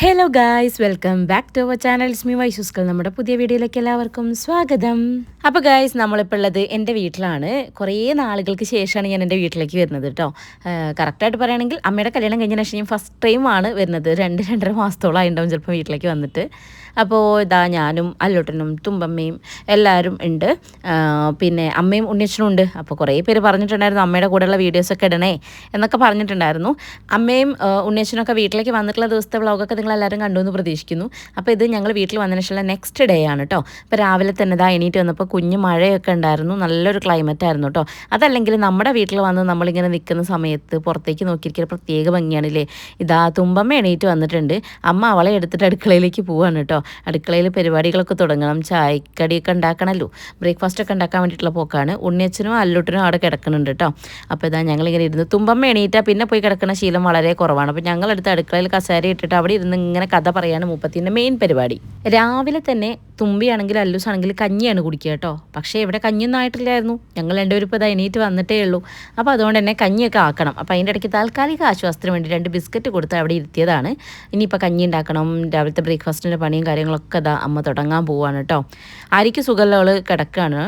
Hello guys welcome back to our channel സ്മി വൈശുസ്കൾ നമ്മുടെ പുതിയ വീഡിയോയിലേക്ക് എല്ലാവർക്കും സ്വാഗതം. അപ്പോൾ ഗായ്സ് നമ്മളിപ്പോൾ ഉള്ളത് എന്റെ വീട്ടിലാണ്. കുറേ നാളുകൾക്ക് ശേഷമാണ് ഞാൻ എന്റെ വീട്ടിലേക്ക് വരുന്നത് കേട്ടോ കറക്റ്റായിട്ട് പറയുകയാണെങ്കിൽ അമ്മയുടെ കല്യാണം കഴിഞ്ഞ ശേഷം ഞാൻ ഫസ്റ്റ് ടൈമാണ് വരുന്നത്. രണ്ട് രണ്ടര മാസത്തോളം ഉണ്ടാവും ചിലപ്പോൾ വീട്ടിലേക്ക് വന്നിട്ട്. അപ്പോൾ ഇതാ ഞാനും അല്ലോട്ടനും തുമ്പമ്മയും എല്ലാവരും ഉണ്ട്. പിന്നെ അമ്മയും ഉണ്ണിയച്ചനും ഉണ്ട്. അപ്പോൾ കുറേ പേര് പറഞ്ഞിട്ടുണ്ടായിരുന്നു അമ്മയുടെ കൂടെയുള്ള വീഡിയോസൊക്കെ ഇടണേ എന്നൊക്കെ പറഞ്ഞിട്ടുണ്ടായിരുന്നു. അമ്മയും ഉണ്ണിയച്ചനൊക്കെ വീട്ടിലേക്ക് വന്നിട്ടുള്ള ദിവസത്തെ വ്ളോഗൊക്കെ നിങ്ങൾ എല്ലാവരും കണ്ടു എന്ന് പ്രതീക്ഷിക്കുന്നു. അപ്പോൾ ഇത് ഞങ്ങൾ വീട്ടിൽ വന്നതിന് ശേഷമുള്ള നെക്സ്റ്റ് ഡേ ആണ് കേട്ടോ അപ്പോൾ രാവിലെ തന്നെ ഇതാ എണീറ്റ് വന്നപ്പോൾ കുഞ്ഞ് മഴയൊക്കെ ഉണ്ടായിരുന്നു. നല്ലൊരു ക്ലൈമറ്റ് ആയിരുന്നു കേട്ടോ അതല്ലെങ്കിൽ നമ്മുടെ വീട്ടിൽ വന്ന് നമ്മളിങ്ങനെ നിൽക്കുന്ന സമയത്ത് പുറത്തേക്ക് നോക്കിയിരിക്കുന്ന പ്രത്യേക ഭംഗിയാണല്ലേ? ഇതാ തുമ്പമ്മ എണീറ്റ് വന്നിട്ടുണ്ട്. അമ്മ അവളെ എടുത്തിട്ട് അടുക്കളയിലേക്ക് പോവാണ് കേട്ടോ അടുക്കളയിൽ പരിപാടികളൊക്കെ തുടങ്ങണം. ചായക്കടിയൊക്കെ ഉണ്ടാക്കണമല്ലോ ബ്രേക്ക്ഫാസ്റ്റ് ഒക്കെ ഉണ്ടാക്കാൻ വേണ്ടിയിട്ടുള്ള പോക്കാണ്. ഉണ്ണിയച്ഛനും അല്ലുട്ടനും അവിടെ കിടക്കുന്നുണ്ട് കേട്ടോ അപ്പോൾ ഇതാ ഞങ്ങളിങ്ങനെ ഇരുന്ന് തുമ്പം എണീറ്റാൽ പിന്നെ പോയി കിടക്കുന്ന ശീലം വളരെ കുറവാണ്. അപ്പോൾ ഞങ്ങളെടുത്ത് അടുക്കളയിൽ കസേര ഇട്ടിട്ട് അവിടെ ഇരുന്ന് ഇങ്ങനെ കഥ പറയാണ് മുപ്പത്തിന്റെ മെയിൻ പരിപാടി. രാവിലെ തന്നെ തുമ്പിയാണെങ്കിൽ അല്ലൂസ് ആണെങ്കിൽ കഞ്ഞിയാണ് കുടിക്കുക കേട്ടോ പക്ഷേ ഇവിടെ കഞ്ഞിയൊന്നും ആയിട്ടില്ലായിരുന്നു. ഞങ്ങൾ രണ്ടുപേരും ഇപ്പോൾ ഇതാ എണീറ്റ് വന്നിട്ടേ ഉള്ളൂ. അപ്പോൾ അതുകൊണ്ട് തന്നെ കഞ്ഞിയൊക്കെ ആക്കണം. അപ്പോൾ അതിന്റെ ഇടയ്ക്ക് താൽക്കാലിക ആശ്വാസത്തിന് വേണ്ടി രണ്ട് ബിസ്ക്കറ്റ് കൊടുത്ത് അവിടെ ഇരുത്തിയതാണ്. ഇനിയിപ്പോൾ കഞ്ഞി ഉണ്ടാക്കണം. രാവിലത്തെ ബ്രേക്ക്ഫാസ്റ്റിന്റെ പണിയും കാര്യങ്ങളൊക്കെ ഇതാ അമ്മ തുടങ്ങാൻ പോവാണ് കേട്ടോ. ആരിക്ക് സുഖമുള്ളവൾ കിടക്കുകയാണ്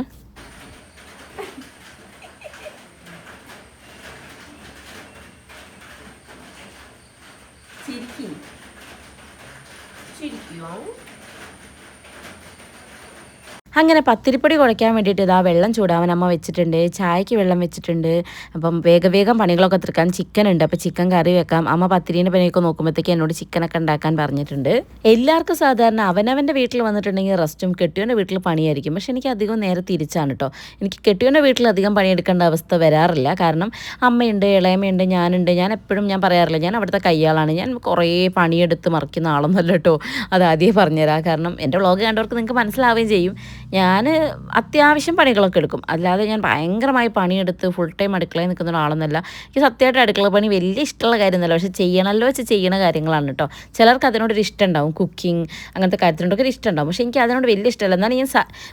അങ്ങനെ പത്തിരിപ്പൊടി കുഴയ്ക്കാൻ വേണ്ടിയിട്ട് ഇതാ വെള്ളം ചൂടാവാൻ അമ്മ വെച്ചിട്ടുണ്ട്. ചായക്ക് വെള്ളം വെച്ചിട്ടുണ്ട്. അപ്പം വേഗം വേഗം പണികളൊക്കെ തീർക്കാൻ ചിക്കൻ ഉണ്ട്. അപ്പോൾ ചിക്കൻ കറി വെക്കാം. അമ്മ പത്തിരീന്റെ പണിയൊക്കെ നോക്കുമ്പോഴത്തേക്ക് എന്നോട് ചിക്കനൊക്കെ ഉണ്ടാക്കാൻ പറഞ്ഞിട്ടുണ്ട്. എല്ലാവർക്കും സാധാരണ അവനവന്റെ വീട്ടിൽ വന്നിട്ടുണ്ടെങ്കിൽ റെസ്റ്റും കെട്ടിയോന്റെ വീട്ടിൽ പണിയായിരിക്കും. പക്ഷെ എനിക്ക് അധികം നേരെ തിരിച്ചാണ് കേട്ടോ എനിക്ക് കെട്ടിയോന്റെ വീട്ടിൽ അധികം പണിയെടുക്കേണ്ട അവസ്ഥ വരാറില്ല. കാരണം അമ്മയുണ്ട് ഇളയമ്മയുണ്ട് ഞാനുണ്ട്. ഞാൻ എപ്പോഴും ഞാൻ പറയാറില്ല. ഞാൻ അവിടുത്തെ കയ്യാളാണ്. ഞാൻ കുറേ പണിയെടുത്ത് മറിക്കുന്ന ആളൊന്നല്ല കേട്ടോ അത് ആദ്യമേ പറഞ്ഞുതരാം. കാരണം എന്റെ വ്ളോഗ് കണ്ടവർക്ക് നിങ്ങൾക്ക് മനസ്സിലാവുകയും ചെയ്യും. ഞാൻ അത്യാവശ്യം പണികളൊക്കെ എടുക്കും. അല്ലാതെ ഞാൻ ഭയങ്കരമായി പണിയെടുത്ത് ഫുൾ ടൈം അടുക്കളയിൽ നിൽക്കുന്ന ഒരാളൊന്നുമല്ല. എനിക്ക് സത്യമായിട്ട് അടുക്കള പണി വലിയ ഇഷ്ടമുള്ള കാര്യമൊന്നുമല്ല. പക്ഷെ ചെയ്യണമല്ലോ വെച്ച് ചെയ്യണ കാര്യങ്ങളാണ് കേട്ടോ. ചിലർക്ക് അതിനോടൊരു ഇഷ്ടം ഉണ്ടാവും. കുക്കിംഗ് അങ്ങനത്തെ കാര്യത്തിനോടൊക്കെ ഒരു ഇഷ്ടം ഉണ്ടാവും. പക്ഷേ എനിക്ക് അതിനോട് വലിയ ഇഷ്ടമല്ല. എന്നാണ് ഞാൻ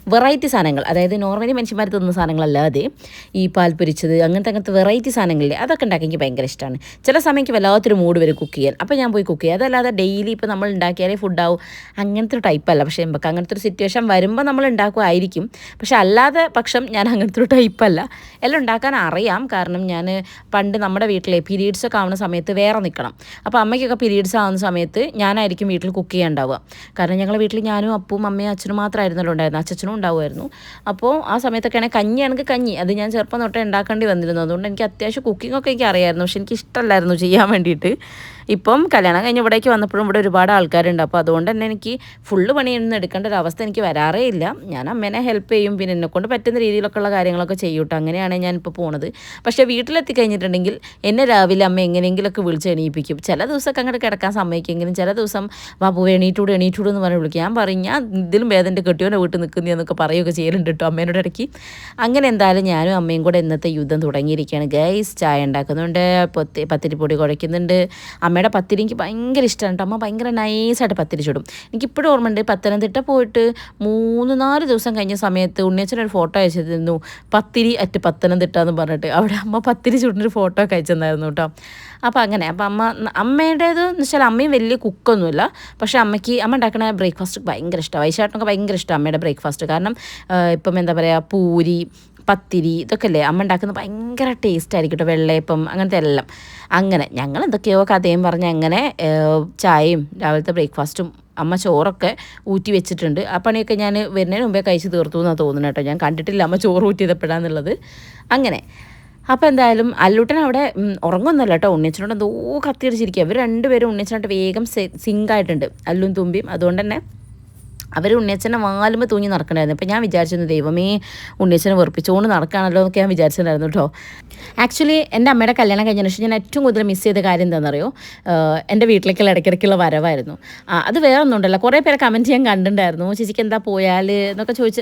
വെറൈറ്റി സാധനങ്ങൾ അതായത് നോർമലി മനുഷ്യന്മാർ തിന്നുന്ന സാധനങ്ങളല്ലാതെ ഈ പാൽ പൊരിച്ചത് അങ്ങനത്തെ അങ്ങനത്തെ വെറൈറ്റി സാധനങ്ങളില്ലേ അതൊക്കെ ഉണ്ടാക്കി എനിക്ക് ഭയങ്കര ഇഷ്ടമാണ്. ചില സമയത്ത് വല്ലാത്തൊരു മൂഡ് വരും കുക്ക് ചെയ്യാൻ. അപ്പോൾ ഞാൻ പോയി കുക്ക് ചെയ്യും. അതല്ലാതെ ഡെയിലി ഇപ്പോൾ നമ്മൾ ഉണ്ടാക്കിയാലേ ഫുഡാവും അങ്ങനത്തെ ഒരു ടൈപ്പല്ല പക്ഷേ നമുക്ക് അങ്ങനത്തെ ഒരു സിറ്റുവേഷൻ വരുമ്പോൾ നമ്മൾ ഉണ്ടാക്കുമായിരിക്കും. പക്ഷെ അല്ലാതെ പക്ഷം ഞാൻ അങ്ങനത്തെ ഒരു ടൈപ്പല്ല. എല്ലാം ഉണ്ടാക്കാൻ അറിയാം. കാരണം ഞാൻ പണ്ട് നമ്മുടെ വീട്ടിലെ പീരീഡ്സ് ഒക്കെ ആവുന്ന സമയത്ത് വേറെ നിൽക്കണം. അപ്പോൾ അമ്മയ്ക്കൊക്കെ പീരീഡ്സ് ആവുന്ന സമയത്ത് ഞാനായിരിക്കും വീട്ടിൽ കുക്ക് ചെയ്യാൻ ഉണ്ടാവുക കാരണം ഞങ്ങളുടെ വീട്ടിൽ ഞാനും അപ്പും അമ്മയും അച്ഛനും മാത്രമായിരുന്നല്ലോ ഉണ്ടായിരുന്നു അച്ഛനും ഉണ്ടാവുമായിരുന്നു. അപ്പോൾ ആ സമയത്തൊക്കെയാണെങ്കിൽ കഞ്ഞിയാണെങ്കിൽ കഞ്ഞി അത് ഞാൻ ചെറുപ്പം തൊട്ടേ ഉണ്ടാക്കേണ്ടി വന്നിരുന്നു. അതുകൊണ്ട് എനിക്ക് അത്യാവശ്യം കുക്കിംഗ് ഒക്കെ എനിക്ക് അറിയായിരുന്നു. പക്ഷെ എനിക്ക് ഇഷ്ടമല്ലായിരുന്നു ചെയ്യാൻ വേണ്ടിയിട്ട്. ഇപ്പം കല്യാണം കഴിഞ്ഞ് ഇവിടേക്ക് വന്നപ്പോഴും ഇവിടെ ഒരുപാട് ആൾക്കാരുണ്ട്. അപ്പോൾ അതുകൊണ്ട് തന്നെ എനിക്ക് ഫുള്ള് പണിയൊന്നും എടുക്കേണ്ട ഒരു അവസ്ഥ എനിക്ക് വരാറേ ഇല്ല. ഞാൻ അമ്മേനെ ഹെൽപ്പ് ചെയ്യും. പിന്നെ എന്നെക്കൊണ്ട് പറ്റുന്ന രീതിയിലൊക്കെ ഉള്ള കാര്യങ്ങളൊക്കെ ചെയ്യൂട്ടോ അങ്ങനെയാണ് ഞാനിപ്പോൾ പോണത്. പക്ഷേ വീട്ടിലെത്തി കഴിഞ്ഞിട്ടുണ്ടെങ്കിൽ എന്നെ രാവിലെ അമ്മ എങ്ങനെയെങ്കിലുമൊക്കെ വിളിച്ച് എണീപ്പിക്കും. ചില ദിവസമൊക്കെ അങ്ങോട്ട് കിടക്കാൻ സമ്മതിക്കെങ്കിലും ചില ദിവസം ബാബു എണീറ്റൂട് എണീറ്റൂട് എന്ന് പറഞ്ഞ് വിളിക്കും. ഞാൻ പറയും ഞാൻ ഇതിലും ഭേദന്റെ കെട്ടിയോനെ വീട്ടിൽ നിൽക്കുന്നതെന്നൊക്കെ പറയുകയൊക്കെ ചെയ്യലുണ്ട് കേട്ടോ അമ്മേനോട് ഇടയ്ക്ക്. അങ്ങനെ എന്തായാലും ഞാനും അമ്മയും കൂടെ ഇന്നത്തെ യുദ്ധം തുടങ്ങിയിരിക്കുകയാണ്. ഗൈസ് ചായ ഉണ്ടാക്കുന്നുണ്ട്. പത്തി പത്തിരിപ്പൊടി കുഴയ്ക്കുന്നുണ്ട്. അമ്മയുടെ പത്തിരി എനിക്ക് ഭയങ്കര ഇഷ്ടമാണ് കേട്ടോ. അമ്മ ഭയങ്കര നൈസായിട്ട് പത്തിരി ചുടും എനിക്കിപ്പോഴും ഓർമ്മയുണ്ട് പത്തനംതിട്ട പോയിട്ട് മൂന്ന് നാല് ദിവസം കഴിഞ്ഞ സമയത്ത് ഉണ്ണിയച്ഛനൊരു ഫോട്ടോ അയച്ചിരുന്നു. പത്തിരി അറ്റ് പത്തനംതിട്ട എന്ന് പറഞ്ഞിട്ട്. അവിടെ അമ്മ പത്തിരി ചുടുന്നൊരു ഫോട്ടോ ഒക്കെ അയച്ചിരുന്നായിരുന്നു കേട്ടോ. അപ്പോൾ അങ്ങനെ അപ്പോൾ അമ്മ അമ്മയുടേത് എന്ന് വെച്ചാൽ അമ്മയും വലിയ കുക്കൊന്നുമില്ല പക്ഷേ അമ്മയ്ക്ക് അമ്മ ഉണ്ടാക്കുന്ന ബ്രേക്ക്ഫാസ്റ്റ് ഭയങ്കര ഇഷ്ടമാണ്. വൈശാട്ടിനൊക്കെ ഭയങ്കര ഇഷ്ടമാണ് അമ്മയുടെ ബ്രേക്ക്ഫാസ്റ്റ് കാരണം ഇപ്പം എന്താ പറയുക പൂരി പത്തിരി ഇതൊക്കെ അല്ലേ അമ്മ ഉണ്ടാക്കുന്നത് ഭയങ്കര ടേസ്റ്റ് ആയിരിക്കും കേട്ടോ വെള്ളയപ്പം അങ്ങനത്തെ എല്ലാം. അങ്ങനെ ഞങ്ങൾ എന്തൊക്കെയോ കഥയും പറഞ്ഞ് അങ്ങനെ ചായയും രാവിലത്തെ ബ്രേക്ക്ഫാസ്റ്റും അമ്മ ചോറൊക്കെ ഊറ്റി വെച്ചിട്ടുണ്ട്. ആ പണിയൊക്കെ ഞാൻ വരുന്നതിന് മുമ്പേ കഴിച്ച് തീർത്തു എന്നാണ് തോന്നുന്നത് കേട്ടോ ഞാൻ കണ്ടിട്ടില്ല അമ്മ ചോറ് ഊറ്റിയതെപ്പോഴാന്നുള്ളത്. അങ്ങനെ. അപ്പോൾ എന്തായാലും അല്ലൂട്ടൻ അവിടെ ഉറങ്ങുന്നല്ല കേട്ടോ ഉണ്ണിച്ചനോട് എന്തോ കത്തിയടിച്ചിരിക്കുക അവർ രണ്ടുപേരും ഉണ്ണിച്ചനായിട്ട് വേഗം സിങ്ക് ആയിട്ടുണ്ട് അല്ലും തുമ്പിയും. അതുകൊണ്ട് തന്നെ അവർ ഉണ്ണിയച്ഛനെ വാലുമ്പോൾ തൂങ്ങി നടക്കണമായിരുന്നു അപ്പോൾ ഞാൻ വിചാരിച്ചിരുന്നു ദൈവമേ ഉണ്ണിയച്ഛനെ വെറുപ്പിച്ചുകൊണ്ട് നടക്കുകയാണല്ലോ എന്നൊക്കെ ഞാൻ വിചാരിച്ചിട്ടുണ്ടായിരുന്നു കേട്ടോ ആക്ച്വലി എന്റെ അമ്മയുടെ കല്യാണം കഴിഞ്ഞതിന് ശേഷം ഞാൻ ഏറ്റവും കൂടുതൽ മിസ് ചെയ്ത കാര്യം എന്താണെന്നറിയോ? എന്റെ വീട്ടിലേക്കുള്ള ഇടയ്ക്കിടയ്ക്കുള്ള വരവായിരുന്നു. അത് വേറെ ഒന്നും കുറേ പേരെ കമന്റ് ചെയ്യാൻ കണ്ടിട്ടുണ്ടായിരുന്നു. ചേച്ചിക്ക് എന്താ പോയാൽ എന്നൊക്കെ ചോദിച്ച്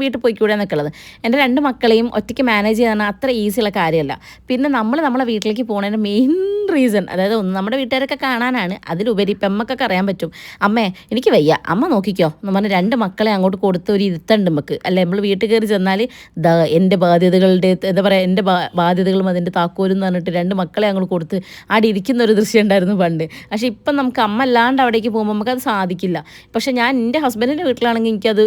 വീട്ടിൽ പോയിക്കൂടെ എന്നൊക്കെയുള്ളത്. എന്റെ രണ്ട് മക്കളെയും ഒറ്റയ്ക്ക് മാനേജ് ചെയ്യാൻ അത്ര ഈസിയുള്ള കാര്യമല്ല. പിന്നെ നമ്മൾ നമ്മളെ വീട്ടിലേക്ക് പോകുന്നതിന്റെ മെയിൻ റീസൺ അതായത് ഒന്ന് നമ്മുടെ വീട്ടുകാരൊക്കെ കാണാനാണ്. അതിലുപരി ഇപ്പം അമ്മക്കൊക്കെ അറിയാൻ പറ്റും. അമ്മേ എനിക്ക് വയ്യ. അമ്മ നോക്കിക്കോ. എന്ന് പറഞ്ഞാൽ രണ്ട് മക്കളെ അങ്ങോട്ട് കൊടുത്ത ഒരു ഇരുത്തുണ്ട് നമുക്ക് അല്ലെ? നമ്മൾ വീട്ടിൽ കയറി ചെന്നാൽ ദാ എന്റെ ബാധ്യതകളുടെ എന്താ പറയുക എന്റെ ബാധ്യതകളും അതിന്റെ താക്കോലും എന്ന് പറഞ്ഞിട്ട് രണ്ട് മക്കളെ അങ്ങോട്ട് കൊടുത്ത് അവിടെ ഇരിക്കുന്ന ഒരു ദൃശ്യം ഉണ്ടായിരുന്നു പണ്ട്. പക്ഷേ ഇപ്പം നമുക്ക് അമ്മ അല്ലാണ്ട് അവിടേക്ക് പോകുമ്പോൾ നമുക്കത് സാധിക്കില്ല. പക്ഷേ ഞാൻ എന്റെ ഹസ്ബൻഡിന്റെ വീട്ടിലാണെങ്കിൽ എനിക്കത്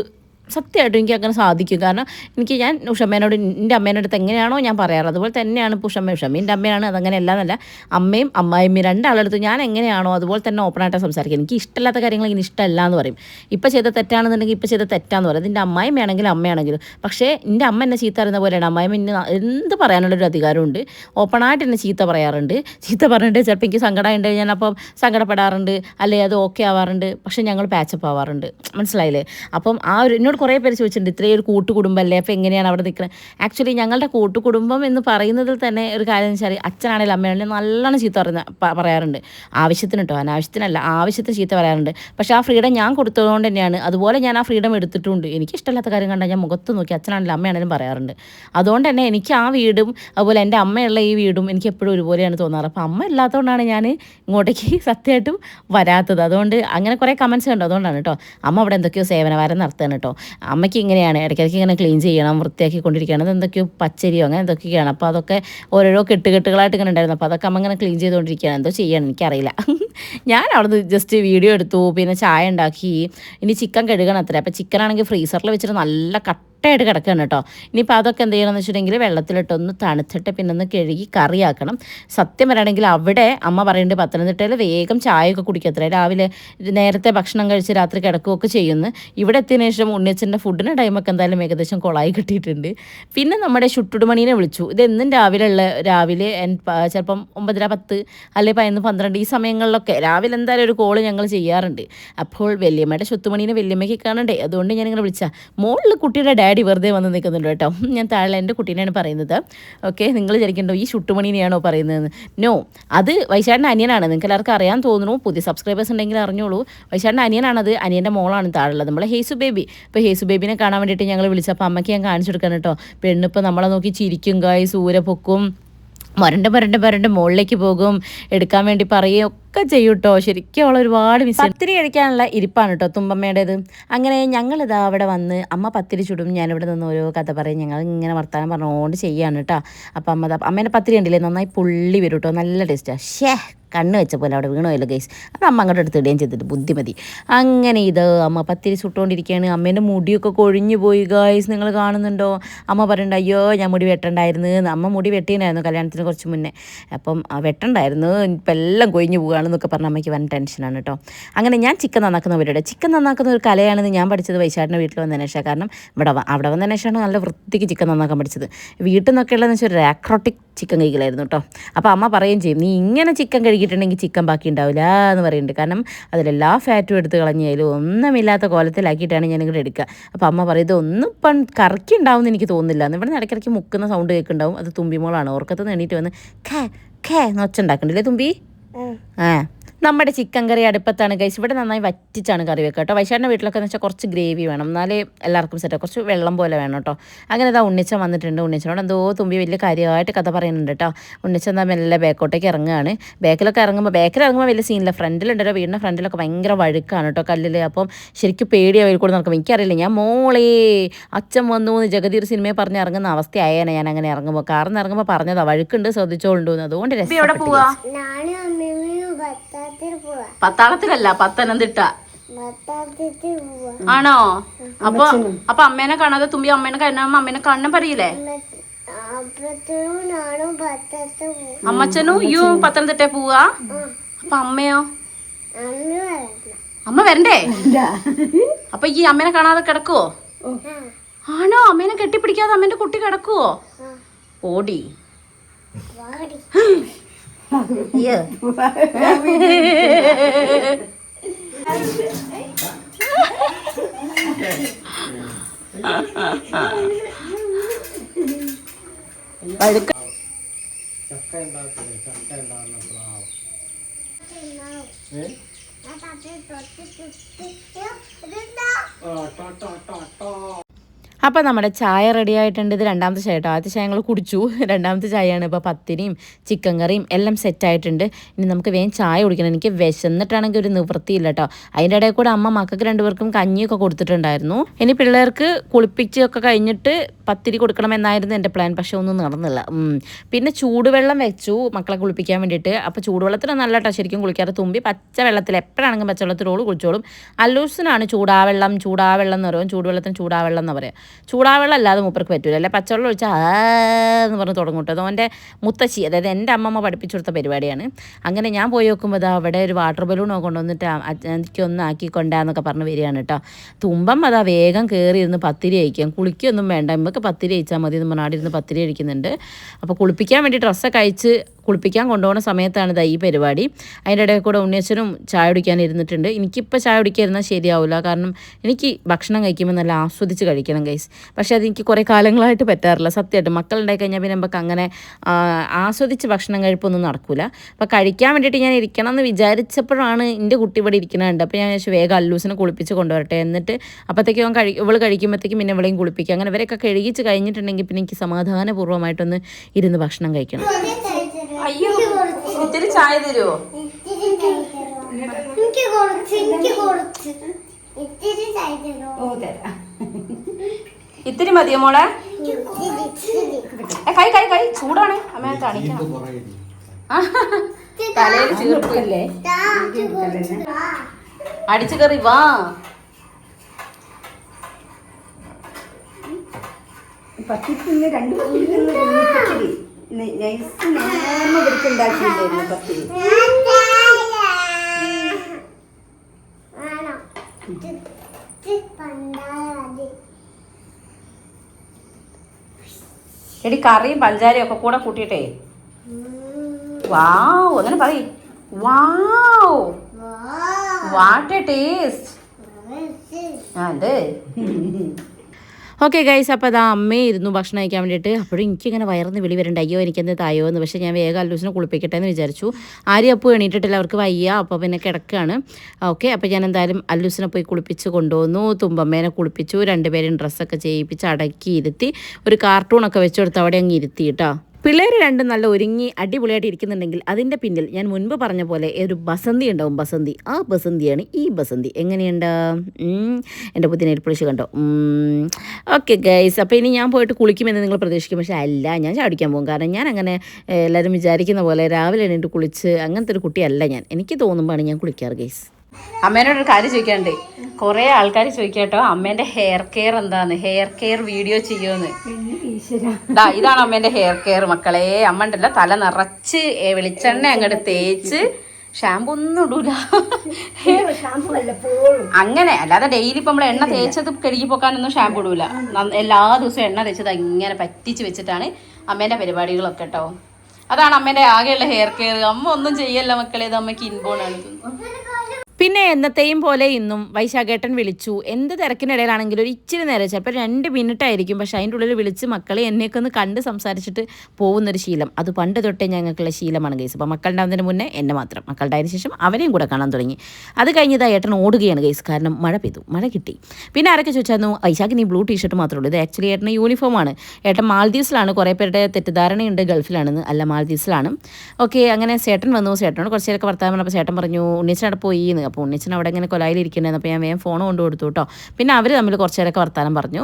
സത്യമായിട്ടും എനിക്ക് അങ്ങനെ സാധിക്കും. കാരണം എനിക്ക് ഞാൻ ഉഷമ്മേനോട് എന്റെ അമ്മേന്റെ അടുത്ത് എങ്ങനെയാണോ ഞാൻ പറയാറ്. അതുപോലെ തന്നെയാണ് ഇപ്പോൾ ഉഷമ്മ ഉഷമ്മേന്റെ അമ്മയാണ് അതങ്ങനെ അല്ലാന്നല്ല അമ്മയും അമ്മായിമ്മയും രണ്ടാളെടുത്ത് ഞാൻ എങ്ങനെയാണോ അതുപോലെ തന്നെ ഓപ്പണായിട്ട് സംസാരിക്കും. എനിക്ക് ഇഷ്ടമില്ലാത്ത കാര്യങ്ങൾ ഇങ്ങനെ ഇഷ്ടമല്ല എന്ന് പറയും. ഇപ്പം ചെയ്ത തെറ്റാണെന്നുണ്ടെങ്കിൽ ഇപ്പം ചെയ്ത തെറ്റാന്ന് പറയും. അതിന്റെ അമ്മായിമ്മയാണെങ്കിലും അമ്മയാണെങ്കിലും. പക്ഷേ എന്റെ അമ്മ എന്നെ ചീത്ത അറിയുന്ന പോലെയാണ്. അമ്മായിമ്മ എന്നെ എന്ത് പറയാനുള്ളൊരു അധികാരമുണ്ട്. ഓപ്പണായിട്ട് എന്നെ ചീത്ത പറയാറുണ്ട്. ചീത്ത പറഞ്ഞിട്ട് ചിലപ്പോൾ എനിക്ക് സങ്കടം ഉണ്ട് ഞാൻ അപ്പോൾ സങ്കടപ്പെടാറുണ്ട്. അല്ലെങ്കിൽ അത് ഓക്കെ ആവാറുണ്ട്. പക്ഷേ ഞങ്ങൾ പാച്ചപ്പ് ആവാറുണ്ട്. മനസ്സിലായില്ലേ? അപ്പം ആ ഒരു എന്നോട് കുറേ പേര് ചോദിച്ചിട്ടുണ്ട് ഇത്രയും ഒരു കൂട്ടുകുടുംബമല്ലേ അപ്പോൾ എങ്ങനെയാണ് അവിടെ നിൽക്കുന്നത് ആക്ച്വലി ഞങ്ങളുടെ കൂട്ടുകുടുംബം എന്ന് പറയുന്നതിൽ തന്നെ ഒരു കാര്യം എന്ന് വെച്ചാൽ അച്ഛനാണെങ്കിലും അമ്മയാണെങ്കിലും നല്ലോണം ചീത്ത പറയുന്ന പറയാറുണ്ട്. ആവശ്യത്തിന് കേട്ടോ അനാവശ്യത്തിനല്ല ആവശ്യത്തിന് ചീത്ത പറയാറുണ്ട്. പക്ഷേ ആ ഫ്രീഡം ഞാൻ കൊടുത്തതുകൊണ്ട് തന്നെയാണ്. അതുപോലെ ഞാൻ ആ ഫ്രീഡം എടുത്തിട്ടുണ്ട്. എനിക്ക് ഇഷ്ടമില്ലാത്ത കാര്യം കണ്ടാൽ ഞാൻ മുഖത്ത് നോക്കി അച്ഛനാണെങ്കിലും അമ്മയാണെങ്കിലും പറയാറുണ്ട്. അതുകൊണ്ട് തന്നെ എനിക്ക് ആ വീടും അതുപോലെ എന്റെ അമ്മയുള്ള ഈ വീടും എനിക്ക് എപ്പോഴും ഒരുപോലെയാണ് തോന്നാറ്. അപ്പോൾ അമ്മ ഇല്ലാത്തതുകൊണ്ടാണ് ഞാൻ ഇങ്ങോട്ടേക്ക് സത്യമായിട്ടും വരാത്തത്. അതുകൊണ്ട് അങ്ങനെ കുറേ കമൻസ് കണ്ടു. അതുകൊണ്ടാണ് കേട്ടോ അമ്മ അവിടെ എന്തൊക്കെയോ സേവനവാരം നടത്തുകയാണ് കേട്ടോ അമ്മയ്ക്ക് ഇങ്ങനെയാണ് ഇടയ്ക്കിടയ്ക്ക് ഇങ്ങനെ ക്ലീൻ ചെയ്യണം വൃത്തിയാക്കി കൊണ്ടിരിക്കുകയാണ്. എന്തൊക്കെയോ പച്ചരിയോ അങ്ങനെ എന്തൊക്കെയാണ് അപ്പോൾ അതൊക്കെ ഓരോരോ കെട്ടുകെട്ടുകളായിട്ട് ഇങ്ങനെ ഉണ്ടായിരുന്നു. അപ്പോൾ അതൊക്കെ അമ്മ ഇങ്ങനെ ക്ലീൻ ചെയ്തുകൊണ്ടിരിക്കുകയാണ്. എന്തോ ചെയ്യണം എനിക്കറിയില്ല. ഞാൻ അവിടുന്ന് ജസ്റ്റ് വീഡിയോ എടുത്തു. പിന്നെ ചായ ഉണ്ടാക്കി. ഇനി ചിക്കൻ കഴുകണം അത്ര. അപ്പോൾ ചിക്കനാണെങ്കിൽ ഫ്രീസറിൽ വെച്ചിട്ട് നല്ല കട്ടയായിട്ട് കിടക്കുകയാണ് കേട്ടോ. ഇനിയിപ്പോൾ അതൊക്കെ എന്ത് ചെയ്യണമെന്ന് വെച്ചിട്ടുണ്ടെങ്കിൽ വെള്ളത്തിലിട്ടൊന്ന് തണുത്തിട്ട് പിന്നെ ഒന്ന് കഴുകി കറിയാക്കണം. സത്യം പറയുകയാണെങ്കിൽ അവിടെ അമ്മ പറയുന്നുണ്ട് പത്തനംതിട്ടയിൽ വേഗം ചായയൊക്കെ കുടിക്കത്തില്ല രാവിലെ നേരത്തെ ഭക്ഷണം കഴിച്ച് രാത്രി കിടക്കുകയൊക്കെ ചെയ്യുന്നു. ഇവിടെ എത്തിയതിനു ശേഷം ഉണ്ണിയച്ചന്റെ ഫുഡിന് ടൈമൊക്കെ എന്തായാലും ഏകദേശം കൊളായി കിട്ടിയിട്ടുണ്ട്. പിന്നെ നമ്മുടെ ചുട്ടുടുമണീനെ വിളിച്ചു. ഇത് എന്നും രാവിലെ ഉള്ള രാവിലെ ചിലപ്പം ഒമ്പതര പത്ത് അല്ലെങ്കിൽ പതിനൊന്ന് പന്ത്രണ്ട് ഈ സമയങ്ങളിലൊക്കെ രാവിലെ എന്തായാലും ഒരു കോൾ ഞങ്ങൾ ചെയ്യാറുണ്ട്. അപ്പോൾ വല്യമ്മയുടെ ചുത്തുമണീനെ വല്യമ്മയ്ക്ക് കാണണ്ടേ? അതുകൊണ്ട് ഞാനിങ്ങനെ വിളിച്ചാൽ മോളിൽ കുട്ടിയുടെ ഡാഡി വെറുതെ വന്ന് നിൽക്കുന്നുണ്ട് കേട്ടോ. ഞാൻ താഴെ എന്റെ കുട്ടീനെയാണ് പറയുന്നത്. ഓക്കെ നിങ്ങൾ വിചാരിക്കണ്ടോ ഈ ചുട്ടുമണീനെയാണോ പറയുന്നത് നോ അത് വൈശാടിന്റെ അനിയനാണ്. നിങ്ങൾക്ക് എല്ലാവർക്കും അറിയാൻ തോന്നുന്നു. പുതിയ സബ്സ്ക്രൈബേഴ്സ് ഉണ്ടെങ്കിൽ അറിഞ്ഞോളൂ. വൈശാടിന്റെ അനിയനാണത്. അനിയന്റെ മോളാണ് താഴെയുള്ളത്. നമ്മളെ ഹേസു ബേബി. ഇപ്പോൾ ഹേസു ബേബിനെ കാണാൻ വേണ്ടിയിട്ട് ഞങ്ങൾ വിളിച്ചപ്പോൾ അമ്മയ്ക്ക് ഞാൻ കാണിച്ചു കൊടുക്കാൻ കേട്ടോ. പെണ്ണിപ്പോൾ നമ്മളെ നോക്കി ചിരിക്കും കായ് സൂര പൊക്കും. മരണ്ട് മരണ്ട മരണ്ട മുകളിലേക്ക് പോകും എടുക്കാൻ വേണ്ടി പറയുകയും ഒക്കെ ചെയ്യും കേട്ടോ ശരിക്കും അവൾ ഒരുപാട് മിസ് പത്തിരി കഴിക്കാനുള്ള ഇരിപ്പാണ് കേട്ടോ തുമ്പമ്മയുടേത് അങ്ങനെ ഞങ്ങളിതാ അവിടെ വന്ന് അമ്മ പത്തിരി ചുടും ഞാനിവിടെ നിന്ന് ഓരോ കഥ പറയും. ഞങ്ങൾ ഇങ്ങനെ വർത്താനം പറഞ്ഞുകൊണ്ട് ചെയ്യാണ് കേട്ടോ അപ്പം അമ്മ അമ്മേനെ പത്തിരി ഉണ്ടല്ലേ നന്നായി പുള്ളി വരും കേട്ടോ നല്ല ടേസ്റ്റാണ് ഷേ കണ്ണ് വെച്ച പോലെ അവിടെ വീണോയല്ലോ ഗൈസ് അപ്പോൾ അമ്മ അങ്ങോട്ട് എടുത്ത് ഇടുകയും ചെയ്തിട്ട് ബുദ്ധിമതി. അങ്ങനെ ഇത് അമ്മ പത്തിരി ചുട്ടുകൊണ്ടിരിക്കുകയാണ്. അമ്മേന്റെ മുടിയൊക്കെ കൊഴിഞ്ഞു പോയി ഗൈസ് നിങ്ങൾ കാണുന്നുണ്ടോ? അമ്മ പറയണ്ട അയ്യോ ഞാൻ മുടി വെട്ടണ്ടായിരുന്നു. അമ്മ മുടി വെട്ടിയിട്ടുണ്ടായിരുന്നു കല്യാണത്തിന് കുറച്ച് മുന്നേ. അപ്പം വെട്ടണ്ടായിരുന്നു. ഇപ്പം എല്ലാം കൊഴിഞ്ഞു പോകുകയാണെന്നൊക്കെ പറഞ്ഞ അമ്മയ്ക്ക് വൻ ടെൻഷനാണ് കേട്ടോ അങ്ങനെ ഞാൻ ചിക്കൻ നന്നാക്കുന്നവരുടെ ചിക്കൻ നന്നാക്കുന്ന ഒരു കലയാണെന്ന് ഞാൻ പഠിച്ചത് വൈശാട്ടിന്റെ വീട്ടിൽ വന്ന ശേഷം കാരണം ഇവിടെ അവിടെ വന്ന ശേഷമാണ് നല്ല വൃത്തിക്ക് ചിക്കൻ നന്നാക്കാൻ പഠിച്ചത്. വീട്ടിൽ നിന്നൊക്കെ ഉള്ളതെന്ന് വെച്ചാൽ ഒരു ആക്രോട്ടിക് ചിക്കൻ കഴിക്കലായിരുന്നു കേട്ടോ. അപ്പോൾ അമ്മ പറയുകയും ചെയ്യും നീ ഇങ്ങനെ ചിക്കൻ കഴുകിയിട്ടുണ്ടെങ്കിൽ ചിക്കൻ ബാക്കി ഉണ്ടാവില്ല എന്ന് പറയുന്നുണ്ട്. കാരണം അതിലെല്ലാ ഫാറ്റും എടുത്ത് കളഞ്ഞാലും ഒന്നുമില്ലാത്ത കോലത്തിലാക്കിയിട്ടാണ് ഞാൻ ഇങ്ങോട്ട് എടുക്കുക. അപ്പോൾ അമ്മ പറയും ഇതൊന്നും ഇപ്പം കറക്കി ഉണ്ടാവും എനിക്ക് തോന്നുന്നില്ല. എന്ന് ഇവിടെ ഇടയ്ക്കിടയ്ക്ക് മുക്കുന്ന സൗണ്ട് കേൾക്കുന്നുണ്ടാവും. അത് തുമ്പിമോളാണ്. ഓർക്കത്ത് എണീറ്റ് വന്ന് ഖേ ഖേ നൊച്ചുണ്ടാക്കണ്ടല്ലേ തുമ്പി? ആ. നമ്മുടെ ചിക്കൻ കറി അടുപ്പത്താണ് കഴിച്ച് ഇവിടെ നന്നായി വറ്റിച്ചാണ് കറി വെക്കുക കേട്ടോ. വൈശാടിന്റെ വീട്ടിലൊക്കെ എന്ന് വെച്ചാൽ കുറച്ച് ഗ്രേവി വേണം. എന്നാലേ എല്ലാവർക്കും സെറ്റ് കുറച്ച് വെള്ളം പോലെ വേണം കേട്ടോ. അങ്ങനെ ഇതാ ഉണ്ണിച്ചൻ വന്നിട്ടുണ്ട്. ഉണ്ണിച്ചനോട് എന്തോ തുമ്പി വലിയ കാര്യമായിട്ട് കഥ പറയുന്നുണ്ട് കേട്ടോ. ഉണ്ണിച്ചൻ എന്താ മെല്ലെ ബാക്കോട്ടേക്ക് ഇറങ്ങുകയാണ്. ബാക്കിലൊക്കെ ഇറങ്ങുമ്പോൾ ബാക്കിൽ ഇറങ്ങുമ്പോൾ വലിയ സീനില്ല ഫ്രണ്ടിലുണ്ടല്ലോ വീടിന്റെ ഫ്രണ്ടിലൊക്കെ ഭയങ്കര വഴുക്കാണ് കേട്ടോ കല്ലിൽ അപ്പം ശരിക്കും പേടിയാണ് അവർ കൂടെ നടക്കും എനിക്കറിയില്ല. ഞാൻ മോളേ അച്ഛൻ വന്നു എന്ന് ജഗതീർ സിനിമയെ പറഞ്ഞ് ഇറങ്ങുന്ന അവസ്ഥയായേനെ ഞാൻ അങ്ങനെ ഇറങ്ങുമ്പോൾ കാറിന്ന് ഇറങ്ങുമ്പോൾ പറഞ്ഞതാ വഴുക്കുണ്ട് ശ്രദ്ധിച്ചോളൂ എന്ന്. അതുകൊണ്ട് രസം പത്താളത്തിലല്ല പത്തനംതിട്ട. ആണോ? അപ്പൊ അപ്പൊ അമ്മേനെ കാണാതെ തുമ്പി അമ്മേനെ കാണാൻ അമ്മേനെ കാണാൻ പറയില്ലേ? അമ്മച്ചനും യു പത്തനംതിട്ട പോവാ? അപ്പൊ അമ്മയോ? അമ്മ വരണ്ടേ. അപ്പൊ ഈ അമ്മേനെ കാണാതെ കിടക്കുവോ? ആണോ? അമ്മേനെ കെട്ടിപ്പിടിക്കാതെ അമ്മേന്റെ കുട്ടി കിടക്കുവോ? ഓടി. അയ്യോ. വഴുക്ക ഞാൻ തട്ടി തൊട്ടി ചുറ്റി ഇതെന്താ അപ്പോൾ നമ്മുടെ ചായ റെഡി ആയിട്ടുണ്ട്. ഇത് രണ്ടാമത്തെ ചായ കേട്ടോ ആദ്യത്തെ ചായ ഞങ്ങൾ കുടിച്ചു. രണ്ടാമത്തെ ചായയാണ് ഇപ്പോൾ പത്തിരിയും ചിക്കൻ കറിയും എല്ലാം സെറ്റായിട്ടുണ്ട് ഇനി നമുക്ക് വേഗം ചായ കുടിക്കണം. എനിക്ക് വിശന്നിട്ടാണെങ്കിൽ ഒരു നിവൃത്തിയില്ല കേട്ടോ അതിന്റെ ഇടയിൽ കൂടെ അമ്മ മക്കൾക്ക് രണ്ടുപേർക്കും കഞ്ഞിയൊക്കെ കൊടുത്തിട്ടുണ്ടായിരുന്നു. ഇനി പിള്ളേർക്ക് കുളിപ്പിച്ചൊക്കെ കഴിഞ്ഞിട്ട് പത്തിരി കൊടുക്കണമെന്നായിരുന്നു എന്റെ പ്ലാൻ പക്ഷേ ഒന്നും നടന്നില്ല. പിന്നെ ചൂടുവെള്ളം വെച്ചു മക്കളെ കുളിപ്പിക്കാൻ വേണ്ടിയിട്ട്. അപ്പോൾ ചൂടുവെള്ളത്തിന് നല്ല കേട്ടോ ശരിക്കും കുളിക്കാറ് തുമ്പി പച്ച വെള്ളത്തിൽ എപ്പോഴാണെങ്കിലും പച്ചവെള്ളത്തിലോട് കുളിച്ചോളും. അല്ലൂസിനാണ് ചൂടാവെള്ളം ചൂടാവെള്ളം എന്ന് പറയും ചൂടുവെള്ളത്തിന് ചൂടാവെള്ളം എന്ന് പറയാം ചൂടാവെള്ളം അല്ലാതെ മൂപ്പർക്ക് പറ്റൂല. അല്ലെ? പച്ചവെള്ളം ഒഴിച്ചാൽ എന്ന് പറഞ്ഞ് തുടങ്ങും കേട്ടോ. മുത്തശ്ശി അതായത് എന്റെ അമ്മമ്മ പഠിപ്പിച്ചു കൊടുത്ത പരിപാടിയാണ്. അങ്ങനെ ഞാൻ പോയി നോക്കുമ്പോൾ അതാ അവിടെ ഒരു വാട്ടർ ബലൂണോ കൊണ്ടുവന്നിട്ട് എനിക്കൊന്ന് ആക്കി കൊണ്ടാന്നൊക്കെ പറഞ്ഞ് വരികയാണ് കേട്ടോ. തുമ്പം അതാ വേഗം കയറി ഇരുന്ന് പത്തിരി അയക്കാം കുളിക്കൊന്നും വേണ്ട. നമുക്ക് പത്തിരി അയച്ചാൽ മതി എന്ന് പറഞ്ഞാൽ ഇരുന്ന് പത്തിരി അഴിക്കുന്നുണ്ട് അപ്പോൾ കുളിപ്പിക്കാൻ വേണ്ടി ഡ്രസ്സൊക്കെ അയച്ച് കുളിപ്പിക്കാൻ കൊണ്ടുപോകുന്ന സമയത്താണ് ഇതാ ഈ പരിപാടി. അതിന്റെ ഇടയിൽ കൂടെ ഉണ്ണിയച്ഛനും ചായ കുടിക്കാൻ ഇരുന്നിട്ടുണ്ട്. എനിക്കിപ്പോൾ ചായ കുടിക്കാതിരുന്നാൽ ശരിയാവില്ല കാരണം എനിക്ക് ഭക്ഷണം കഴിക്കുമ്പോൾ നല്ല ആസ്വദിച്ച് കഴിക്കണം ഗൈസ് പക്ഷേ അതെനിക്ക് കുറേ കാലങ്ങളായിട്ട് പറ്റാറില്ല. സത്യമായിട്ട് മക്കളുണ്ടായി കഴിഞ്ഞാൽ പിന്നെ നമുക്ക് അങ്ങനെ ആസ്വദിച്ച് ഭക്ഷണം കഴിപ്പൊന്നും നടക്കില്ല അപ്പോൾ കഴിക്കാൻ വേണ്ടിയിട്ട് ഞാൻ ഇരിക്കണം എന്ന് വിചാരിച്ചപ്പോഴാണ് എന്റെ കുട്ടി ഇവിടെ ഇരിക്കണുണ്ട് അപ്പോൾ ഞാൻ വേഗം അല്ലൂസിനെ കുളിപ്പിച്ച് കൊണ്ടുവരട്ടെ. എന്നിട്ട് അപ്പോഴത്തേക്കും കഴി ഇവൾ കഴിക്കുമ്പോഴത്തേക്കും പിന്നെ ഇവളെയും കുളിപ്പിക്കുക അങ്ങനെ ഇവരൊക്കെ കഴുകിച്ച് കഴിഞ്ഞിട്ടുണ്ടെങ്കിൽ പിന്നെ എനിക്ക് സമാധാനപൂർവമായിട്ടൊന്ന് ഇരുന്ന് ഭക്ഷണം കഴിക്കണം. അയ്യോ ഇത്തിരി ചായ തരുമോ എനിക്ക് കുറച്ച് എനിക്ക് കുറച്ച്. ഇത്തിരി തരുമോ ഓ തരാം. ഇത്തിരി മതിയോ മോളെ? കൈ കൈ കൈ. ചൂടാണ്. അമ്മ കാണിക്കണം തലയിൽ ചീർപ്പില്ലേ അടിച്ചു കറി വാ. പത്തിരിന് രണ്ട് പത്തിരി പത്തിരി. നൈസ് ഇവർക്ക് ഉണ്ടാക്കിയിട്ടുണ്ടായിരുന്നു പത്തിരി. എടി കറിയും പഞ്ചാരയും ഒക്കെ കൂടെ കൂട്ടിയിട്ടേ. വാവ് അങ്ങനെ പറയ്. വാവ്. What a taste. അതെ. ഓക്കെ ഗൈസ് അപ്പോൾ അതാ അമ്മയെ ഇരുന്നു ഭക്ഷണം കഴിക്കാൻ വേണ്ടിയിട്ട്. അപ്പോഴും എനിക്കിങ്ങനെ വയറുന്ന് വിളി വരണ്ട. അയ്യോ എനിക്കെന്ത് തായോ എന്ന് പക്ഷേ ഞാൻ വേഗം അല്ലൂസിനെ കുളിപ്പിക്കട്ടെ എന്ന് വിചാരിച്ചു. ആരും അപ്പോൾ എണീറ്റിട്ടില്ല. അവർക്ക് വയ്യ. അപ്പോൾ പിന്നെ കിടക്കുകയാണ് ഓക്കെ അപ്പോൾ ഞാൻ എന്തായാലും അല്ലൂസിനെ പോയി കുളിപ്പിച്ച് കൊണ്ടുവന്നു. തുമ്പമ്മേനെ കുളിപ്പിച്ചു. രണ്ടുപേരും ഡ്രസ്സൊക്കെ ചെയ്യിപ്പിച്ച് അടക്കി ഇരുത്തി ഒരു കാർട്ടൂണൊക്കെ വെച്ച് കൊടുത്ത് അവിടെ അങ്ങ് ഇരുത്തി കേട്ടോ. പിള്ളേർ രണ്ടും നല്ല ഒരുങ്ങി അടിപൊളിയായിട്ട് ഇരിക്കുന്നുണ്ടെങ്കിൽ അതിന്റെ പിന്നിൽ ഞാൻ മുൻപ് പറഞ്ഞ പോലെ ഒരു ബസന്തി ഉണ്ടാവും. ബസന്തി. ആ ബസന്തിയാണ് ഈ ബസന്തി. എങ്ങനെയുണ്ട്? എന്റെ പുതിയ നെൽപ്പൊളിച്ച് കണ്ടോ? Okay guys. അപ്പോൾ ഇനി ഞാൻ പോയിട്ട് കുളിക്കുമെന്ന് നിങ്ങൾ പ്രതീക്ഷിക്കും. പക്ഷേ അല്ല ഞാൻ ചാടിക്കാൻ പോകും. കാരണം ഞാൻ അങ്ങനെ എല്ലാവരും വിചാരിക്കുന്ന പോലെ രാവിലെ എണീറ്റ് കുളിച്ച് അങ്ങനത്തെ ഒരു കുട്ടിയല്ല ഞാൻ. എനിക്ക് തോന്നുമ്പോഴാണ് ഞാൻ കുളിക്കാറ് ഗൈസ്. അമ്മേനോട് ഒരു കാര്യം ചോദിക്കാണ്ട് കുറെ ആൾക്കാർ ചോദിക്കാട്ടോ അമ്മേന്റെ ഹെയർ കെയർ എന്താന്ന്? ഹെയർ കെയർ വീഡിയോ ചെയ്യുമെന്ന് ദാ ഇതാണ് അമ്മേന്റെ ഹെയർ കെയർ മക്കളെ. അമ്മ ഉണ്ടല്ലോ തല നിറച്ച് വെളിച്ചെണ്ണ അങ്ങോട്ട് തേച്ച്. ഷാമ്പു ഒന്നും ഇടൂല. അങ്ങനെ അല്ലാതെ ഡെയിലി ഇപ്പൊ നമ്മൾ എണ്ണ തേച്ചത് കഴുകി പോക്കാനൊന്നും ഷാമ്പു ഇടൂല. എല്ലാ ദിവസവും എണ്ണ തേച്ചത് ഇങ്ങനെ പറ്റിച്ച് വെച്ചിട്ടാണ് അമ്മേന്റെ പരിപാടികളൊക്കെ കേട്ടോ അതാണ് അമ്മേന്റെ ആകെയുള്ള ഹെയർ കെയർ അമ്മ ഒന്നും ചെയ്യല്ല മക്കളെ ഇത് അമ്മയ്ക്ക് ഇൻബോൺ ആണ്. പിന്നെ എന്നത്തെയും പോലെ ഇന്നും വൈശാഖേട്ടൻ വിളിച്ചു. എന്ത് തിരക്കിനിടയിലാണെങ്കിലും ഒരു ഇച്ചിരി നേരം ചിലപ്പോൾ രണ്ട് മിനിറ്റ് ആയിരിക്കും പക്ഷെ അതിന്റെ ഉള്ളിൽ വിളിച്ച് മക്കളെ എന്നെയൊക്കെ ഒന്ന് കണ്ട് സംസാരിച്ചിട്ട് പോകുന്നൊരു ശീലം. അത് പണ്ട് തൊട്ടേ ഞങ്ങൾക്കുള്ള ശീലമാണ് ഗൈസ്. അപ്പോൾ മക്കളുണ്ടാവുന്നതിന് മുന്നേ എന്നെ മാത്രം. മക്കളുടെ അതിന് ശേഷം അവരെയും കൂടെ കാണാൻ തുടങ്ങി. അത് കഴിഞ്ഞത് ഏട്ടൻ ഓടുകയാണ് ഗൈസ്. കാരണം മഴ പെയ്തു. മഴ കിട്ടി. പിന്നെ ആരൊക്കെ ചോദിച്ചായിരുന്നു? വൈശാഖിന് ഈ ബ്ലൂ ടീഷർട്ട് മാത്രമേ ഉള്ളൂ. ഇത് ആക്ച്വലി ഏട്ടന്റെ യൂണിഫോമാണ്. ഏട്ടൻ മാൽദീവ്സിലാണ് കുറേ പേരുടെ തെറ്റിദ്ധാരണയുണ്ട്. ഗൾഫിലാണെന്ന്. അല്ല മാൽദീവ്സിലാണ് ഓക്കെ അങ്ങനെ ചേട്ടൻ വന്നു. ചേട്ടനോട് കുറച്ച് നേരമൊക്കെ വർത്താനം പറഞ്ഞപ്പോൾ ചേട്ടൻ പറഞ്ഞു ഉണ്ണിച്ചൻ അവിടെ പോയി എന്ന്. അപ്പോൾ ഉണ്ണിച്ചൻ അവിടെ ഇങ്ങനെ കൊലായിലിരിക്കണേന്ന് അപ്പോൾ ഞാൻ വേഗം ഫോൺ കൊണ്ട് കൊടുത്തു കേട്ടോ. പിന്നെ അവർ തമ്മിൽ കുറച്ച് നേരമൊക്കെ വർത്താനം പറഞ്ഞു.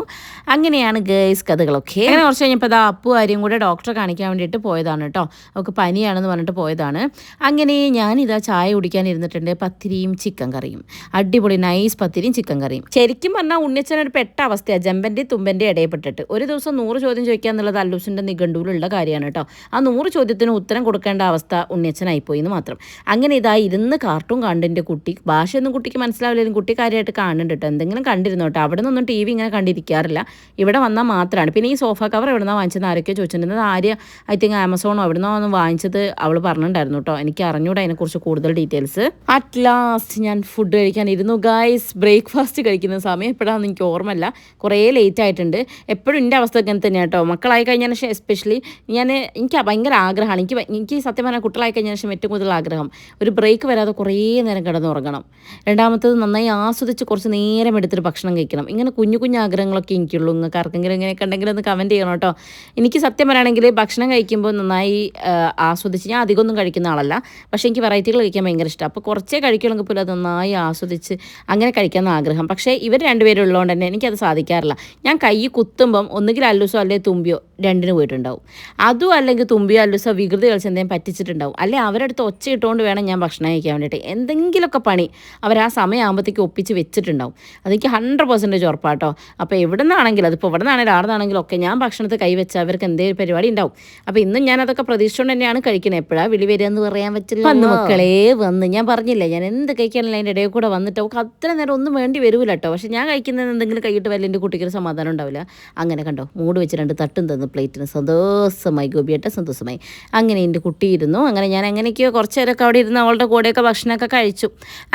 അങ്ങനെയാണ് ഗേൾസ് കഥകളൊക്കെ. അങ്ങനെ കുറച്ച് കഴിഞ്ഞപ്പോൾ അതാ അപ്പു ആര്യം കൂടെ ഡോക്ടറെ കാണിക്കാൻ വേണ്ടിയിട്ട് പോയതാണ് കേട്ടോ. അവൾക്ക് പനിയാണെന്ന് പറഞ്ഞിട്ട് പോയതാണ്. അങ്ങനെ ഞാനിതാ ചായ കുടിക്കാൻ ഇരുന്നിട്ടുണ്ട്. പത്തിരിയും ചിക്കൻ കറിയും. അടിപൊളി നൈസ് പത്തിരിയും ചിക്കൻ കറിയും. ശരിക്കും പറഞ്ഞാൽ ഉണ്ണിച്ചൻ ഒരു പെട്ട അവസ്ഥയാണ് ജമ്പന്റെ തുമ്പന്റെ ഇടയപ്പെട്ടിട്ട് ഒരു ദിവസം നൂറ് ചോദ്യം ചോദിക്കുക എന്നുള്ളത് അല്ലൂസിന്റെ നിഘണ്ടുവിലുള്ള കാര്യമാണ് കേട്ടോ. ആ നൂറ് ചോദ്യത്തിന് ഉത്തരം കൊടുക്കേണ്ട അവസ്ഥ ഉണ്ണിച്ചനായിപ്പോയി എന്ന് മാത്രം. അങ്ങനെ ഇതാ ഇരുന്ന് കാർട്ടൂൺ കണ്ടിന്റെ കുട്ടി ഭാഷയൊന്നും കുട്ടിക്ക് മനസ്സിലാവില്ലെങ്കിലും കുട്ടി കാര്യമായിട്ട് കാണുന്നുണ്ട് കേട്ടോ എന്തെങ്കിലും കണ്ടിരുന്നു കേട്ടോ അവിടെ നിന്നൊന്നും ടി വി ഇങ്ങനെ കണ്ടിരിക്കാറില്ല. ഇവിടെ വന്നാൽ മാത്രമാണ് പിന്നെ ഈ സോഫ കവർ എവിടെ നിന്നാണ് വാങ്ങിച്ചത് ആരൊക്കെ ചോദിച്ചിട്ടുണ്ടെങ്കിൽ ആര്യ ഐ തിങ്ക് ആമസോണോ എവിടെ നിന്നോ ഒന്ന് വാങ്ങിച്ചത് അവൾ പറഞ്ഞിട്ടുണ്ടായിരുന്നു കേട്ടോ എനിക്ക് അറിഞ്ഞൂടെ അതിനെക്കുറിച്ച് കൂടുതൽ ഡീറ്റെയിൽസ്. അറ്റ് ലാസ്റ്റ് ഞാൻ ഫുഡ് കഴിക്കാൻ ഇരുന്നു. ഗായ്സ് ബ്രേക്ക്ഫാസ്റ്റ് കഴിക്കുന്ന സമയം എപ്പോഴാണെന്ന് എനിക്ക് ഓർമ്മയില്ല. കുറേ ലേറ്റ് ആയിട്ടുണ്ട്. എപ്പോഴും എന്റെ അവസ്ഥ ഇങ്ങനെ തന്നെയാണ് കേട്ടോ മക്കളായി കഴിഞ്ഞാൽ ശേഷം എസ്പെഷ്യലി ഞാൻ എനിക്ക് ഭയങ്കര ആഗ്രഹമാണ്. എനിക്ക് എനിക്ക് സത്യം പറഞ്ഞാൽ കുട്ടികളായി കഴിഞ്ഞാൽ ശേഷം ഏറ്റവും കൂടുതൽ ആഗ്രഹം ഒരു ബ്രേക്ക് വരാതെ കുറേ നേരം കിടന്നുറങ്ങും ഉറങ്ങണം രണ്ടാമത്തത് നന്നായി ആസ്വദിച്ച് കുറച്ച് നേരം എടുത്തിട്ട് ഭക്ഷണം കഴിക്കണം. ഇങ്ങനെ കുഞ്ഞു കുഞ്ഞു ആഗ്രഹങ്ങളൊക്കെ എനിക്കുള്ളൂ. നിങ്ങൾക്ക് ആർക്കെങ്കിലും ഇങ്ങനെയൊക്കെ ഉണ്ടെങ്കിൽ ഒന്ന് കമന്റ് ചെയ്യണം കേട്ടോ. എനിക്ക് സത്യം പറയുകയാണെങ്കിൽ ഭക്ഷണം കഴിക്കുമ്പോൾ നന്നായി ആസ്വദിച്ച് ഞാൻ അധികമൊന്നും കഴിക്കുന്ന ആളല്ല. പക്ഷേ എനിക്ക് വെറൈറ്റികൾ കഴിക്കാൻ ഭയങ്കര ഇഷ്ടം. അപ്പോൾ കുറച്ചേ കഴിക്കുകയാണെങ്കിൽ പോലും അത് നന്നായി ആസ്വദിച്ച് അങ്ങനെ കഴിക്കാൻ ആഗ്രഹം. പക്ഷേ ഇവർ രണ്ടുപേരും ഉള്ളതുകൊണ്ട് തന്നെ എനിക്കത് സാധിക്കാറില്ല. ഞാൻ കൈ കുത്തുമ്പം ഒന്നുകിൽ അല്ലൂസോ അല്ലെങ്കിൽ തുമ്പിയോ രണ്ടിന് പോയിട്ടുണ്ടാവും. അതും അല്ലെങ്കിൽ തുമ്പിയോ അല്ലൂസോ വികൃതി കളിച്ച് എന്തെങ്കിലും പറ്റിച്ചിട്ടുണ്ടാവും. അല്ലെങ്കിൽ അവരടുത്ത് ഒച്ച ഇട്ടുകൊണ്ട് വേണം ഞാൻ ഭക്ഷണം കഴിക്കാൻ വേണ്ടിയിട്ട്. എന്തെങ്കിലുമൊക്കെ പണി. അവർ ആ സമയമാകുമ്പോഴത്തേക്ക് ഒപ്പിച്ച് വെച്ചിട്ടുണ്ടാവും. അതെനിക്ക് ഹൺഡ്രഡ് പെർസെന്റേജ് ഉറപ്പാട്ടോ. അപ്പോൾ എവിടെ നിന്നാണെങ്കിലും അതിപ്പോൾ ഇവിടെ നിന്നാണെങ്കിലും ആടെ ഒക്കെ ഞാൻ ഭക്ഷണത്തിൽ കൈവച്ച അവർക്ക് എന്തെങ്കിലും പരിപാടി ഉണ്ടാവും. അപ്പോൾ ഇന്നും ഞാൻ അതൊക്കെ പ്രതീക്ഷിച്ചുകൊണ്ട് തന്നെയാണ് കഴിക്കുന്നത് എപ്പോഴാണ് വിളി വരിക എന്ന് പറയാൻ പറ്റില്ല. വന്ന് മക്കളേ വന്ന്. ഞാൻ പറഞ്ഞില്ല ഞാൻ എന്ത് കഴിക്കാനല്ല അതിന്റെ ഇടയിൽ കൂടെ വന്നിട്ട് അവൾക്ക് അത്ര നേരം ഒന്നും വേണ്ടി വരൂല കേട്ടോ പക്ഷേ ഞാൻ കഴിക്കുന്നത് എന്തെങ്കിലും കൈയിട്ട് വല്ല എന്റെ കുട്ടിക്കൊരു സമാധാനം ഉണ്ടാവില്ല. അങ്ങനെ കണ്ടോ മൂട് വെച്ച് രണ്ട് തട്ടും തന്നു പ്ലേറ്റിന് സന്തോഷമായി ഗോപിയേട്ട സന്തോഷമായി. അങ്ങനെ എന്റെ കുട്ടി ഇരുന്നു. അങ്ങനെ ഞാൻ അങ്ങനെയൊക്കെയോ കുറച്ച് നേരമൊക്കെ അവിടെ ഇരുന്ന് അവളുടെ കൂടെയൊക്കെ ഭക്ഷണമൊക്കെ കഴിച്ചു.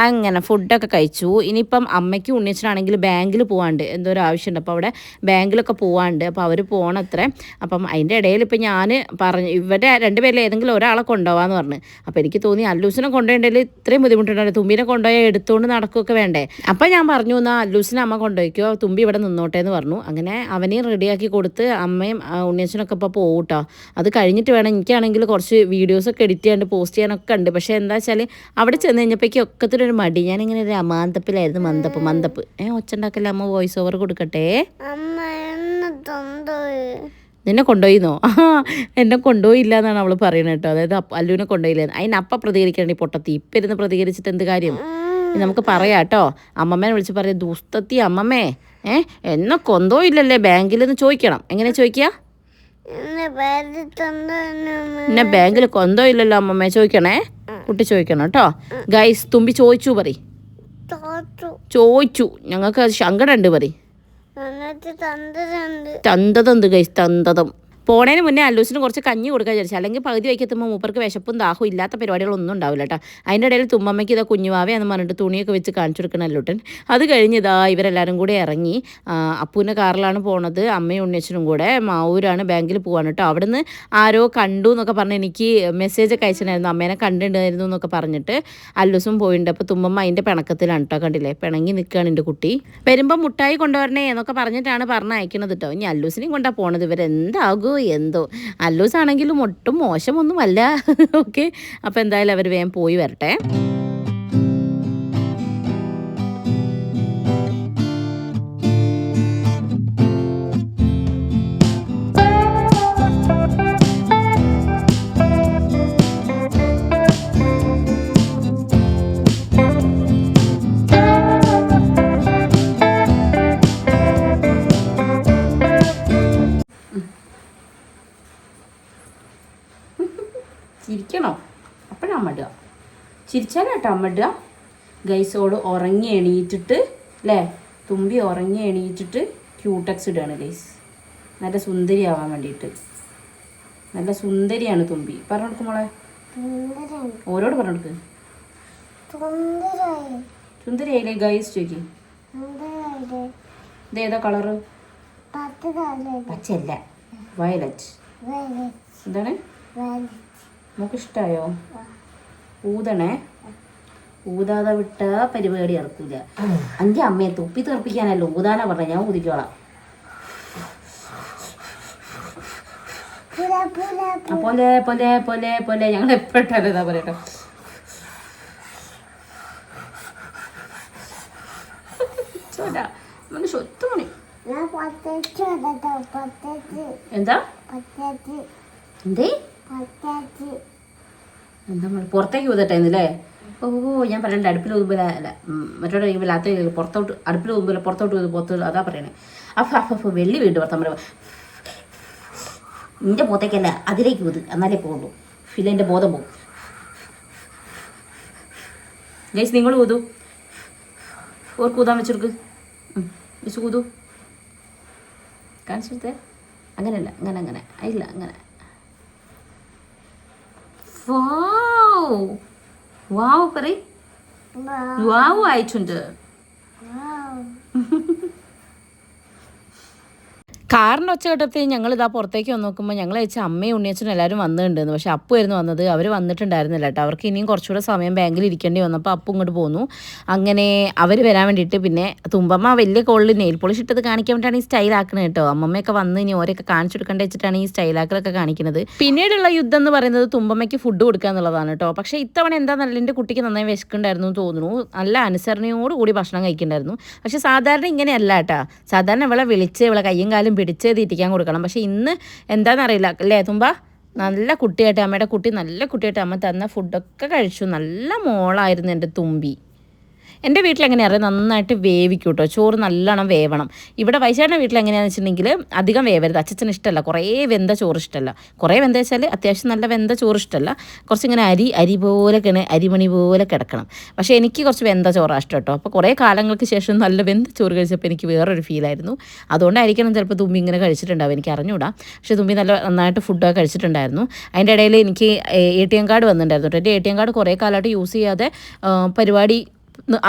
അങ്ങനെ ഫുഡൊക്കെ കഴിച്ചു. ഇനിയിപ്പം അമ്മയ്ക്ക് ഉണ്ണിയച്ചനാണെങ്കിൽ ബാങ്കിൽ പോകാണ്ട് എന്തോ ഒരു ആവശ്യമുണ്ട്. അപ്പോൾ അവിടെ ബാങ്കിലൊക്കെ പോകാണ്ട് അപ്പോൾ അവർ പോകണത്രേ അപ്പം അതിന്റെ ഇടയിൽ ഇപ്പം ഞാൻ പറഞ്ഞു ഇവരുടെ രണ്ടുപേരിൽ ഏതെങ്കിലും ഒരാളെ കൊണ്ടുപോകാന്ന് പറഞ്ഞു. അപ്പോൾ എനിക്ക് തോന്നി അല്ലൂസിനെ കൊണ്ടുപോയിട്ടുണ്ടെങ്കിൽ ഇത്രയും ബുദ്ധിമുട്ടുണ്ടല്ലോ തുമ്പിനെ കൊണ്ടുപോയി എടുത്തുകൊണ്ട് നടക്കുകയൊക്കെ വേണ്ടേ. അപ്പം ഞാൻ പറഞ്ഞു എന്നാൽ അല്ലൂസിനെ അമ്മ കൊണ്ടുപോയിക്കോ. തുമ്പി ഇവിടെ നിന്നോട്ടെ എന്ന് പറഞ്ഞു. അങ്ങനെ അവനെയും റെഡിയാക്കി കൊടുത്ത് അമ്മയും ഉണ്ണിയച്ചനൊക്കെ ഇപ്പോൾ പോകും കേട്ടോ അത് കഴിഞ്ഞിട്ട് വേണം. എനിക്കാണെങ്കിൽ കുറച്ച് വീഡിയോസൊക്കെ എഡിറ്റ് ചെയ്യാണ്ട് പോസ്റ്റ് ചെയ്യാനൊക്കെ ഉണ്ട്. പക്ഷേ എന്താ വെച്ചാൽ അവിടെ ചെന്ന് കഴിഞ്ഞപ്പോഴേക്കും ഒക്കത്തിനൊരു മടി. ഞാനിങ്ങനെ ഒരു അമാന്തപ്പിലായിരുന്നു മന്തപ്പ് മന്തപ്പ്. ഏ ഒച്ചണ്ടാക്കല്ലേ അമ്മ വോയിസ് ഓവർ കൊടുക്കട്ടെ? നിന്നെ കൊണ്ടുപോയിന്നോ? ആ എന്നെ കൊണ്ടുപോയില്ല എന്നാണ് അവൾ പറയുന്നത് കേട്ടോ. അതായത് അല്ലുവിനെ കൊണ്ടുപോയില്ല അപ്പ പ്രതികരിക്കണേ പൊട്ടത്തി. ഇപ്പം ഇരുന്ന് പ്രതികരിച്ചിട്ട് എന്ത് കാര്യം? നമുക്ക് പറയാം കേട്ടോ. അമ്മമ്മേനെ വിളിച്ച് പറയാം ദുസ്തത്തി അമ്മമ്മേ ഏ എന്നെ കൊണ്ടുപോയില്ലല്ലേ ബാങ്കിൽ നിന്ന് ചോദിക്കണം. എങ്ങനെ ചോദിക്കുക എന്നെ ബാങ്കിൽ കൊന്തോ ഇല്ലല്ലോ അമ്മമ്മ? ചോദിക്കണേ? കുട്ടി ചോദിക്കണം കേട്ടോ. ഗൈസ് തുമ്പി ചോദിച്ചു പറ. ചോദിച്ചു. ഞങ്ങൾക്ക് സങ്കടമുണ്ട് പറ. തന്തതുണ്ട്. ഗൈസ് തന്തതം. പോണേന് മുന്നേ അല്ലൂസിന് കുറച്ച് കഞ്ഞി കൊടുക്കാൻ വിചാരിച്ചു. അല്ലെങ്കിൽ പകുതി വയ്ക്കെത്തുമ്പോൾ മൂപ്പർക്ക് വിശപ്പും ദാഹവും ഇല്ലാത്ത പരിപാടികളൊന്നും ഉണ്ടാവില്ല കേട്ടോ. അതിന്റെ ഇടയിൽ തുമ്മമ്മയ്ക്ക് ഇതാ കുഞ്ഞുവാവേ എന്ന് പറഞ്ഞിട്ട് തുണിയൊക്കെ വെച്ച് കാണിച്ചു കൊടുക്കണം അല്ലൂട്ടൻ. അത് കഴിഞ്ഞ് ഇതാ ഇവരെല്ലാവരും കൂടെ ഇറങ്ങി അപ്പൂന്റെ കാറിലാണ് പോണത് അമ്മയും ഉണ്ണിയച്ചനും കൂടെ മാവൂരാണ് ബാങ്കിൽ പോകാൻ കേട്ടോ. അവിടുന്ന് ആരോ കണ്ടു എന്നൊക്കെ പറഞ്ഞ് എനിക്ക് മെസ്സേജ് ഒക്കെ അയച്ചിട്ടുണ്ടായിരുന്നു. അമ്മേനെ കണ്ടിട്ടുണ്ടായിരുന്നു എന്നൊക്കെ പറഞ്ഞിട്ട് അല്ലൂസും പോയിട്ടുണ്ട് അപ്പോൾ തുമ്മമ്മ അതിന്റെ പിണക്കത്തിലാണ് കേട്ടോ കണ്ടില്ലേ? പിണങ്ങി നിൽക്കുകയാണ് എന്റെ കുട്ടി. വരുമ്പോൾ മുട്ടായി കൊണ്ടുവരണേ എന്നൊക്കെ പറഞ്ഞിട്ടാണ് പറഞ്ഞ് അയക്കണത് കേട്ടോ. ഇനി അല്ലൂസിനെയും കൊണ്ടാണ് പോണത്. ഇവരെന്താകുമോ എന്തോ. അല്ലൂസ് ആണെങ്കിലും ഒട്ടും മോശമൊന്നുമല്ല. ഓക്കെ അപ്പോൾ എന്തായാലും അവർ വേഗം പോയി വരട്ടെ. ചിരിച്ചാലാട്ടോ അമ്മ ഇടുക. ഗൈസോട് ഉറങ്ങി എണീറ്റിട്ട് അല്ലേ തുമ്പി ഉറങ്ങി എണീറ്റിട്ട് ക്യൂട്ടക്സ് ഇടുകയാണ് ഗൈസ് നല്ല സുന്ദരിയാവാൻ വേണ്ടിയിട്ട്. നല്ല സുന്ദരിയാണ് തുമ്പി. പറഞ്ഞു കൊടുക്കും മോളെ. ഓരോട് പറഞ്ഞു കൊടുക്ക്. സുന്ദരിയായില്ലേ ഗൈസ് ചോദിക്കും ഇത് ഏതാ കളറ് പച്ചല്ല വയലറ്റ് എന്താണ്? നമുക്ക് ഇഷ്ടമായോ ഊതണേ. ഊതാതെ വിട്ട പരിപാടി ഇറക്കൂല അഞ്ച് അമ്മയെ തുപ്പി തെറിപ്പിക്കാനല്ലോ ഊതാനാ പറഞ്ഞ. ഞാൻ ഊതിക്കോളാം. പുല പുല പോലെ പോലെ ഞങ്ങൾ എപ്പോഴാണ് ഇതാ പറയട്ടോ? നമുക്ക് എന്താ? എന്തേ? എന്താ പറയുക പുറത്തേക്ക് ഊതട്ടെ ഓ ഞാൻ പറയണ്ട അടുപ്പിൽ ഊതുമ്പോൾ അല്ല മറ്റോടെ കഴിയുമ്പോൾ അത്ത പുറത്തോട്ട് അടുപ്പിൽ ഊതുമ്പോൾ പുറത്തോട്ട് ഊതും പുറത്തോട്ട് അതാ പറയണേ. അഫ് അഫ് അഫ് വെള്ളി വീണ്ടും പറയുക നിന്റെ പുറത്തേക്കല്ല അതിലേക്ക് ഊത് എന്നാലേ പോകുള്ളൂ. ഫിലിന്റെ ബോധം പോകും. ജയ്സ് നിങ്ങൾ ഊതു ഓർക്ക് ഊതാൻ വെച്ചെടുക്ക് മിസ് ഊതു കാണിച്ചെടുത്തേ അങ്ങനെയല്ല അങ്ങനെ അങ്ങനെ. ഇല്ല അങ്ങനെ. വാവ് വാവ് പറ വാവ് ആയിട്ടുണ്ട് ഒച്ച ഒച്ചഘട്ടത്തിൽ ഞങ്ങൾ ഇതാ പുറത്തേക്ക് വന്ന് നോക്കുമ്പോൾ ഞങ്ങൾ അയച്ച അമ്മയും ഉണ്ണിയച്ചനും എല്ലാവരും വന്നിട്ടുണ്ടെന്ന് പക്ഷേ അപ്പുമായിരുന്നു വന്നത്. അവർ വന്നിട്ടുണ്ടായിരുന്നില്ല കേട്ടോ. അവർക്ക് ഇനിയും കുറച്ചുകൂടെ സമയം ബാങ്കിൽ ഇരിക്കേണ്ടി വന്നപ്പോൾ അപ്പു ഇങ്ങോട്ട് പോന്നു. അങ്ങനെ അവർ വരാൻ വേണ്ടിയിട്ട് പിന്നെ തുമ്പമ്മ വലിയ കോളിൽ നെയിൽ പോളിഷ് ഇട്ടത് കാണിക്കാൻ വേണ്ടിയിട്ടാണ് ഈ സ്റ്റൈൽ ആക്കുന്നത് കേട്ടോ. അമ്മമ്മയൊക്കെ വന്ന് ഇനി ഓരൊക്കെ കാണിച്ചു കൊടുക്കേണ്ട വെച്ചിട്ടാണ് ഈ സ്റ്റൈലാക്കലൊക്കെ കാണിക്കുന്നത് പിന്നീടുള്ള യുദ്ധം എന്ന് പറയുന്നത് തുമ്പമ്മയ്ക്ക് ഫുഡ് കൊടുക്കുക എന്നുള്ളതാണ് കേട്ടോ. പക്ഷേ ഇത്തവണ എന്താണെന്നല്ല എന്റെ കുട്ടിക്ക് നന്നായി വിശക്കുണ്ടായിരുന്നു എന്ന് തോന്നുന്നു. നല്ല അനുസരണയോടുകൂടി ഭക്ഷണം കഴിക്കുന്നുണ്ടായിരുന്നു. പക്ഷേ സാധാരണ ഇങ്ങനെയല്ല കേട്ടോ. സാധാരണ ഇവളെ വിളിച്ച് ഇവളെ കയ്യും കാലും പിടിച്ച് തീറ്റിക്കാൻ കൊടുക്കണം. പക്ഷേ ഇന്ന് എന്താണെന്നറിയില്ല അല്ലേ തുമ്പ? നല്ല കുട്ടിയായിട്ട് അമ്മയുടെ കുട്ടി നല്ല കുട്ടിയായിട്ട് അമ്മ തന്ന ഫുഡൊക്കെ കഴിച്ചു. നല്ല മോളായിരുന്നു എന്റെ തുമ്പി. എന്റെ വീട്ടിൽ അറിയാം? നന്നായിട്ട് വേവിക്കും കേട്ടോ ചോറ് നല്ലോണം വേവണം. ഇവിടെ വൈശാഖിന്റെ വീട്ടിൽ എങ്ങനെയാണെന്ന് വെച്ചിട്ടുണ്ടെങ്കിൽ അധികം വേവരുത്. അച്ഛന് ഇഷ്ടമല്ല കുറേ വെന്ത ചോറ് ഇഷ്ടമല്ല കുറേ വെന്ത വെച്ചാൽ അത്യാവശ്യം നല്ല വെന്ത ചോറ് ഇഷ്ടമല്ല കുറച്ചിങ്ങനെ അരി അരി പോലെ കിണ അരിമണി പോലെ കിടക്കണം. പക്ഷേ എനിക്ക് കുറച്ച് വെന്ത ചോറാണ് ഇഷ്ടം കേട്ടോ. അപ്പോൾ കുറേ കാലങ്ങൾക്ക് ശേഷം നല്ല വെന്ത ചോറ് കഴിച്ചപ്പോൾ എനിക്ക് വേറൊരു ഫീലായിരുന്നു. അതുകൊണ്ടായിരിക്കണം ചിലപ്പോൾ തുമ്പി ഇങ്ങനെ കഴിച്ചിട്ടുണ്ടാവും എനിക്ക് അറിഞ്ഞൂടാ. പക്ഷേ തുമ്പി നല്ല നന്നായിട്ട് ഫുഡൊക്കെ കഴിച്ചിട്ടുണ്ടായിരുന്നു. അതിന്റെ ഇടയിൽ എനിക്ക് എ ടി എം കാർഡ് വന്നിട്ടുണ്ടായിരുന്നു എന്റെ എ ടി എം കാർഡ് കുറേ കാലമായിട്ട് യൂസ് ചെയ്യാതെ പരിപാടി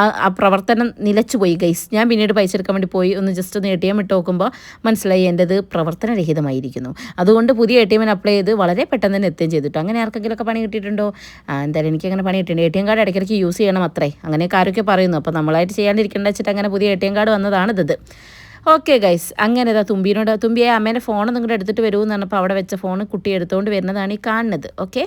ആ പ്രവർത്തനം നിലച്ചുപോയി ഗൈസ് ഞാൻ പിന്നീട് പൈസ എടുക്കാൻ വേണ്ടി പോയി ഒന്ന് ജസ്റ്റ് ഒന്ന് എ ടി എം ഇട്ട് നോക്കുമ്പോൾ മനസ്സിലായി എന്റെത് പ്രവർത്തനരഹിതമായിരിക്കുന്നു. അതുകൊണ്ട് പുതിയ എ ടി എമ്മിന് അപ്ലൈ ചെയ്ത് വളരെ പെട്ടെന്ന് തന്നെ എത്തുകയും ചെയ്തിട്ടു. അങ്ങനെ ആർക്കെങ്കിലുമൊക്കെ പണി കിട്ടിയിട്ടുണ്ടോ? എന്തായാലും എനിക്ക് അങ്ങനെ പണി കിട്ടിയിട്ടുണ്ട്. എ ടി എം കാർഡ് ഇടയ്ക്കിടയ്ക്ക് യൂസ് ചെയ്യണം അത്രേ. അങ്ങനെയൊക്കെ ആരൊക്കെ പറയുന്നു. അപ്പോൾ നമ്മളായിട്ട് ചെയ്യാണ്ടിരിക്കേണ്ട വെച്ചിട്ട് അങ്ങനെ പുതിയ എ ടി എം കാർഡ് വന്നതാണിത്. ഓക്കെ ഗൈസ് അങ്ങനെ ഇതാ തുമ്പിനോട് തുമ്പിയെ അമ്മേന്റെ ഫോൺ നിങ്ങളുടെ എടുത്തിട്ട് വരുമെന്ന് പറഞ്ഞപ്പോൾ അവിടെ വെച്ച ഫോൺ കുട്ടി എടുത്തുകൊണ്ട് വരുന്നതാണ് ഈ കാണുന്നത്. ഓക്കെ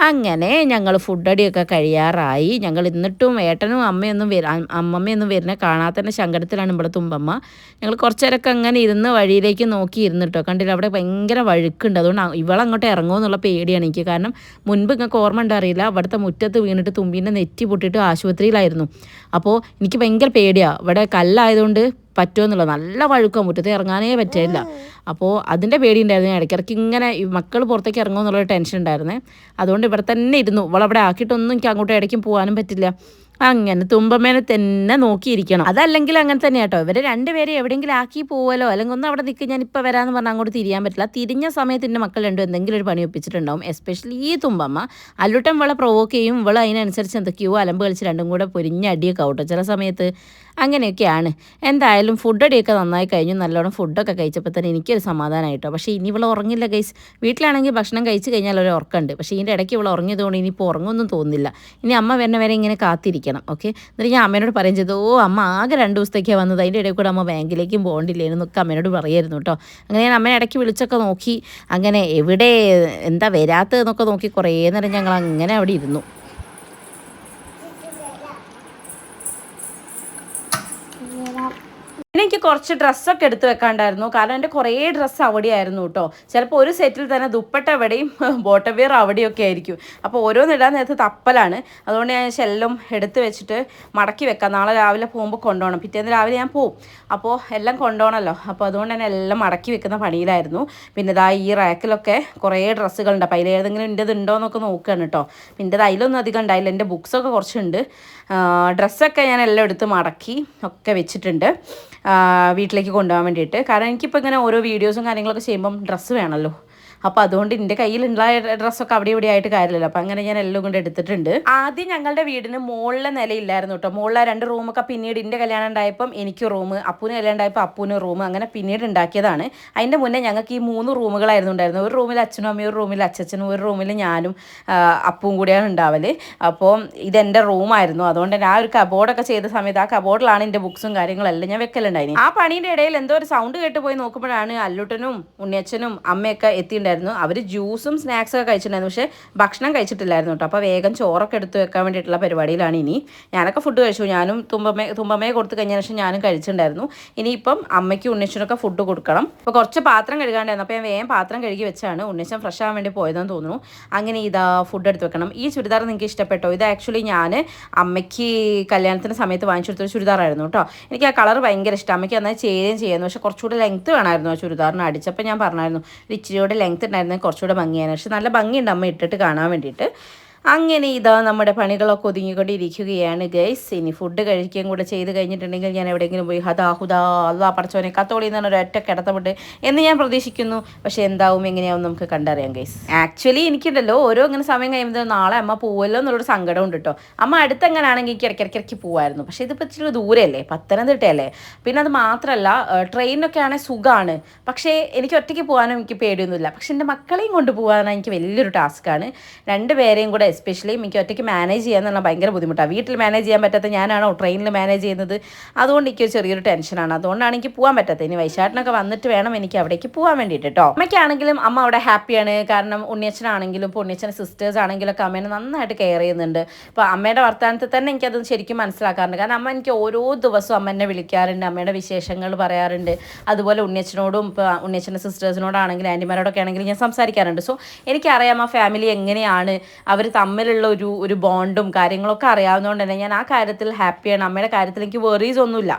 അങ്ങനെ ഞങ്ങൾ ഫുഡടിയൊക്കെ കഴിയാറായി. ഞങ്ങൾ എന്നിട്ടും ഏട്ടനും അമ്മയൊന്നും വര അമ്മമ്മയൊന്നും വരുന്ന കാണാത്തതിന്റെ ശങ്കടത്തിലാണ് ഇവിടെ തുമ്പമ്മ. ഞങ്ങൾ കുറച്ചേരൊക്കെ അങ്ങനെ ഇരുന്ന് വഴിയിലേക്ക് നോക്കി ഇരുന്നിട്ടോ കണ്ടില്ല അവിടെ ഭയങ്കര വഴുക്കുണ്ട്. അതുകൊണ്ട് ഇവളങ്ങോട്ട് ഇറങ്ങുമോ എന്നുള്ള പേടിയാണ് എനിക്ക്. കാരണം മുൻപ് നിങ്ങൾക്ക് ഓർമ്മ ഉണ്ടറിയില്ല അവിടുത്തെ മുറ്റത്ത് വീണിട്ട് തുമ്പീന്റെ നെറ്റി പൊട്ടിയിട്ട് ആശുപത്രിയിലായിരുന്നു. അപ്പോൾ എനിക്ക് ഭയങ്കര പേടിയാണ് ഇവിടെ കല്ലായതുകൊണ്ട് പറ്റുമെന്നുള്ളത് നല്ല വഴുക്ക മുറ്റത്ത് ഇറങ്ങാനേ പറ്റില്ല. അപ്പോൾ അതിന്റെ പേടിയുണ്ടായിരുന്നു ഞാൻ ഇടയ്ക്കിടയ്ക്ക് ഇങ്ങനെ ഈ മക്കൾ പുറത്തേക്ക് ഇറങ്ങുമോ എന്നുള്ളൊരു ടെൻഷൻ ഉണ്ടായിരുന്നേ. അതുകൊണ്ട് ഇവിടെ തന്നെ ഇരുന്നു. ഇവളവിടെ ആക്കിയിട്ടൊന്നും എനിക്ക് അങ്ങോട്ടും ഇടയ്ക്കും പോകാനും പറ്റില്ല. അങ്ങനെ തുമ്പമേനെ തന്നെ നോക്കിയിരിക്കണം. അതല്ലെങ്കിൽ അങ്ങനെ തന്നെ കേട്ടോ. ഇവരെ രണ്ടുപേരെ എവിടെയെങ്കിലും ആക്കി പോവലോ അല്ലെങ്കിൽ ഒന്നും അവിടെ നിൽക്കുക ഞാൻ ഇപ്പോൾ വരാമെന്ന് പറഞ്ഞാൽ അങ്ങോട്ട് തിരിയാൻ പറ്റില്ല. തിരിഞ്ഞ സമയത്ത് എന്റെ മക്കൾ രണ്ടും എന്തെങ്കിലും ഒരു പണി ഒപ്പിച്ചിട്ടുണ്ടാവും. എസ്പെഷ്യലി ഈ തുമ്പമ്മ. അല്ലുട്ടൻ ഇവളെ പ്രൊവോക്ക് ചെയ്യും. ഇവൾ അതിനനുസരിച്ച് എന്തൊക്കെയോ അലമ്പ് കളിച്ച് രണ്ടും കൂടെ പൊരിഞ്ഞ അടിയൊക്കെ ആവട്ടോ ചില സമയത്ത് അങ്ങനെയൊക്കെയാണ്. എന്തായാലും ഫുഡടിയൊക്കെ നന്നായി കഴിഞ്ഞു. നല്ലോണം ഫുഡൊക്കെ കഴിച്ചപ്പോൾ തന്നെ എനിക്കൊരു സമാധാനമായിട്ടോ പക്ഷേ ഇനി ഇവൾ ഉറങ്ങില്ല ഗൈസ് വീട്ടിലാണെങ്കിൽ ഭക്ഷണം കഴിച്ച് കഴിഞ്ഞാൽ ഒരു ഉറക്കമുണ്ട് പക്ഷേ ഇതിന്റെ ഇടയ്ക്ക് ഇവൾ ഉറങ്ങിയതുകൊണ്ട് ഇനിയിപ്പോൾ ഉറങ്ങുമെന്നും തോന്നുന്നില്ല. ഇനി അമ്മ വരുന്ന വരെ ഇങ്ങനെ കാത്തിരിക്കണം ഓക്കെ? എന്നിട്ട് ഞാൻ അമ്മേനോട് പറയും ചെയ്തു ഓ അമ്മ ആകെ രണ്ട് ദിവസത്തേക്കാണ് വന്നത്. അതിന്റെ ഇടയിൽ കൂടെ അമ്മ ബാങ്കിലേക്കും പോകണ്ടില്ലേന്നൊക്കെ അമ്മേനോട് പറയായിരുന്നു കേട്ടോ അങ്ങനെ ഞാൻ അമ്മേനെ ഇടയ്ക്ക് വിളിച്ചൊക്കെ നോക്കി. അങ്ങനെ എവിടെ എന്താ വരാത്തതെന്നൊക്കെ നോക്കി കുറേ നേരം ഞങ്ങൾ അങ്ങനെ അവിടെ ഇരുന്നു. പിന്നെ എനിക്ക് കുറച്ച് ഡ്രസ്സൊക്കെ എടുത്ത് വെക്കാണ്ടായിരുന്നു. കാരണം എന്റെ കുറേ ഡ്രസ്സ് അവിടെയായിരുന്നു കേട്ടോ. ചിലപ്പോൾ ഒരു സെറ്റിൽ തന്നെ ദുപ്പട്ട എവിടെയും ബോട്ടം വെയർ അവിടെയൊക്കെ ആയിരിക്കും. അപ്പോൾ ഓരോന്നിടാൻ നേരത്ത് തപ്പലാണ്. അതുകൊണ്ട് ഞാൻ എല്ലാം എടുത്ത് വെച്ചിട്ട് മടക്കി വെക്കാം. നാളെ രാവിലെ പോകുമ്പോൾ കൊണ്ടുപോകണം. പിറ്റേന്ന് രാവിലെ ഞാൻ പോവും. അപ്പോൾ എല്ലാം കൊണ്ടുപോകണമല്ലോ. അപ്പോൾ അതുകൊണ്ട് തന്നെ എല്ലാം മടക്കി വെക്കുന്ന പണിയിലായിരുന്നു. പിന്നെ ഇതാ ഈ റാക്കിലൊക്കെ കുറേ ഡ്രസ്സുകളുണ്ട് അപ്പോൾ അതിൽ ഏതെങ്കിലും എന്റെത് എന്നൊക്കെ നോക്കുകയാണ് കേട്ടോ. പിന്നെ അതിലൊന്നും അധികം ഉണ്ടായില്ല. എന്റെ ബുക്സൊക്കെ കുറച്ചുണ്ട്. ഡ്രസ്സൊക്കെ ഞാൻ എല്ലാം എടുത്ത് മടക്കി ഒക്കെ വെച്ചിട്ടുണ്ട്. വീട്ടിലേക്ക് കൊണ്ടുപോകാൻ വേണ്ടിയിട്ട്. കാരണം എനിക്കിപ്പോൾ ഇങ്ങനെ ഓരോ വീഡിയോസും കാര്യങ്ങളൊക്കെ ചെയ്യുമ്പം ഡ്രസ്സ് വേണമല്ലോ അപ്പോൾ അതുകൊണ്ട് എന്റെ കയ്യിലുള്ള ഡ്രസ്സൊക്കെ അവിടെ ഇവിടെ ആയിട്ട് കാര്യമില്ലല്ലോ. അപ്പോൾ അങ്ങനെ ഞാൻ എല്ലാം കൊണ്ട് എടുത്തിട്ടുണ്ട്. ആദ്യം ഞങ്ങളുടെ വീടിന് മുകളിലെ നിലയില്ലായിരുന്നു കേട്ടോ. മുകളിലെ രണ്ട് റൂമൊക്കെ പിന്നീട് എന്റെ കല്യാണം ഉണ്ടായപ്പം എനിക്ക് റൂം അപ്പൂന് കല്യാണം ഉണ്ടായപ്പോൾ അപ്പൂന് റൂം അങ്ങനെ പിന്നീട് ഉണ്ടാക്കിയതാണ്. അതിന്റെ മുന്നേ ഞങ്ങൾക്ക് ഈ മൂന്ന് റൂമുകളായിരുന്നു ഉണ്ടായിരുന്നത്. ഒരു റൂമിൽ അച്ഛനും അമ്മയും ഒരു റൂമിൽ അച്ഛനും ഒരു റൂമിൽ ഞാനും അപ്പും കൂടിയാണ് ഉണ്ടാവൽ. അപ്പോൾ ഇതെന്റെ റൂമായിരുന്നു അതുകൊണ്ട് തന്നെ ആ ഒരു കബോർഡൊക്കെ ചെയ്ത സമയത്ത് ആ കബോർഡിലാണ് എന്റെ ബുക്സും കാര്യങ്ങളെല്ലാം ഞാൻ വെക്കലുണ്ടായിരുന്നു ആ പണിയുടെ ഇടയിൽ എന്തോ ഒരു സൗണ്ട് കേട്ട് പോയി നോക്കുമ്പോഴാണ് അല്ലുട്ടനും ഉണ്ണിയച്ചനും അമ്മയൊക്കെ എത്തിയിട്ടുണ്ടായിരുന്നു അവർ ജ്യൂസും സ്നാക്സൊക്കെ കഴിച്ചിട്ടുണ്ടായിരുന്നു. പക്ഷേ ഭക്ഷണം കഴിച്ചിട്ടില്ലായിരുന്നു കേട്ടോ. അപ്പോൾ വേഗം ചോറൊക്കെ എടുത്ത് വെക്കാൻ വേണ്ടിയിട്ടുള്ള പരിപാടിയിലാണ് ഇനി. ഞാനൊക്കെ ഫുഡ് കഴിച്ചു. ഞാനും തുമ്പമേ തുമ്പമേ കൊടുത്ത് കഴിഞ്ഞ ശേഷം ഞാനും കഴിച്ചിട്ടുണ്ടായിരുന്നു. ഇനിയിപ്പം അമ്മയ്ക്കും ഉണ്ണിച്ചനൊക്കെ ഫുഡ് കൊടുക്കണം. അപ്പോൾ കുറച്ച് പാത്രം കഴുകാണ്ടായിരുന്നു. അപ്പോൾ ഞാൻ വേഗം പാത്രം കഴുകി വെച്ചാണ് ഉണ്ണിച്ചൻ ഫ്രഷ് ആവാൻ വേണ്ടി പോയതെന്ന് തോന്നുന്നു. അങ്ങനെ ഇതാ ഫുഡ് എടുത്ത് വെക്കണം. ഈ ചുരിദാർ നിങ്ങൾക്ക് ഇഷ്ടപ്പെട്ടോ? ഇത് ആക്ച്വലി ഞാൻ അമ്മയ്ക്ക് കല്യാണത്തിന്റെ സമയത്ത് വാങ്ങിച്ചെടുത്തൊരു ചുരിദാറായിരുന്നു കേട്ടോ. എനിക്ക് ആ കളർ ഭയങ്കര ഇഷ്ടം. അമ്മയ്ക്ക് എന്നാൽ ചേരുകയും ചെയ്യുന്നു പക്ഷേ കുറച്ചുകൂടി ലെങ്ത് വേണമായിരുന്നു ആ ചുരിദാറിന് അടിച്ചപ്പോൾ ഞാൻ പറഞ്ഞായിരുന്നു. ഇച്ചിരിയോടെ ലെങ്ത്ത് ഉണ്ടായിരുന്നെങ്കിൽ കുറച്ചുകൂടെ ഭംഗിയാണ് പക്ഷെ നല്ല ഭംഗിയുണ്ട്. അമ്മ ഇട്ടിട്ട് കാണാൻ വേണ്ടിയിട്ട്. അങ്ങനെ ഇതാ നമ്മുടെ പണികളൊക്കെ ഒതുങ്ങിക്കൊണ്ടിരിക്കുകയാണ് ഗൈസ് ഇനി ഫുഡ് കഴിക്കുകയും കൂടെ ചെയ്ത് കഴിഞ്ഞിട്ടുണ്ടെങ്കിൽ ഞാൻ എവിടെയെങ്കിലും പോയി ഹദാ ഹുദാ അള്ളാ പടച്ചോനെ കത്തോളി എന്നാണ് പറഞ്ഞ ഒറ്റ കിടത്തപ്പെട്ട് എന്ന് ഞാൻ പ്രതീക്ഷിക്കുന്നു. പക്ഷെ എന്താവും എങ്ങനെയാവും നമുക്ക് കണ്ടറിയാം ഗൈസ് ആക്ച്വലി എനിക്കുണ്ടല്ലോ ഓരോ ഇങ്ങനെ സമയം കഴിയുമ്പോൾ നാളെ അമ്മ പോവല്ലോ എന്നുള്ളൊരു സങ്കടം ഉണ്ട് കേട്ടോ അമ്മ അടുത്തെങ്ങനെയാണെങ്കിൽ എനിക്ക് ഇടയ്ക്കിടയ്ക്ക് പോവായിരുന്നു. പക്ഷെ ഇതിപ്പോൾ ഇച്ചിരി ദൂരമല്ലേ പത്തനംതിട്ടയല്ലേ? പിന്നെ അത് മാത്രമല്ല ട്രെയിനൊക്കെ ആണെങ്കിൽ സുഖമാണ് പക്ഷേ എനിക്ക് ഒറ്റയ്ക്ക് പോകാനും എനിക്ക് പേടിയൊന്നുമില്ല. പക്ഷെ എന്റെ മക്കളെയും കൊണ്ട് പോകാനാണ് എനിക്ക് വലിയൊരു ടാസ്ക്കാണ്. രണ്ടുപേരെയും കൂടെ എസ്പെഷ്യലി എനിക്ക് ഒറ്റയ്ക്ക് മാനേജ് ചെയ്യാന്നുള്ള ഭയങ്കര ബുദ്ധിമുട്ടാണ് വീട്ടിൽ മാനേജ് ചെയ്യാൻ പറ്റാത്ത ഞാനാണോ ട്രെയിനിൽ മാനേജ് ചെയ്യുന്നത്? അതുകൊണ്ട് എനിക്ക് ചെറിയൊരു ടെൻഷനാണ് അതുകൊണ്ടാണ് എനിക്ക് പോകാൻ പറ്റാത്തത്. ഇനി വൈശാട്ടിനൊക്കെ വന്നിട്ട് വേണം എനിക്ക് അവിടേക്ക് പോകാൻ വേണ്ടിയിട്ട് കേട്ടോ അമ്മയ്ക്കാണെങ്കിലും അമ്മ അവിടെ ഹാപ്പിയാണ് കാരണം ഉണ്ണിയച്ഛനാണെങ്കിലും ഇപ്പോൾ ഉണ്ണിയച്ഛന്റെ സിസ്റ്റേഴ്സ് ആണെങ്കിലും ഒക്കെ അമ്മേനെ നന്നായിട്ട് കെയർ ചെയ്യുന്നുണ്ട്. ഇപ്പോൾ അമ്മയുടെ വർത്തമാനത്തിൽ തന്നെ എനിക്കത് ശരിക്കും മനസ്സിലാക്കാറുണ്ട്. കാരണം അമ്മ എനിക്ക് ഓരോ ദിവസവും അമ്മ എന്നെ വിളിക്കാറുണ്ട്. അമ്മയുടെ വിശേഷങ്ങൾ പറയാറുണ്ട്. അതുപോലെ ഉണ്ണിയച്ചനോടും ഇപ്പോൾ ഉണ്ണിയച്ഛന്റെ സിസ്റ്റേഴ്സിനോടാണെങ്കിലും ആന്റിമാരോടൊക്കെ ആണെങ്കിലും ഞാൻ സംസാരിക്കാറുണ്ട്. സോ എനിക്കറിയാം ആ ഫാമിലി എങ്ങനെയാണ്. അവർ തമ്മിലുള്ള ഒരു ഒരു ബോണ്ടും കാര്യങ്ങളൊക്കെ അറിയാവുന്നതുകൊണ്ട് തന്നെ ഞാൻ ആ കാര്യത്തിൽ ഹാപ്പിയാണ് അമ്മയുടെ കാര്യത്തിൽ എനിക്ക് വെറീസ് ഒന്നുമില്ല.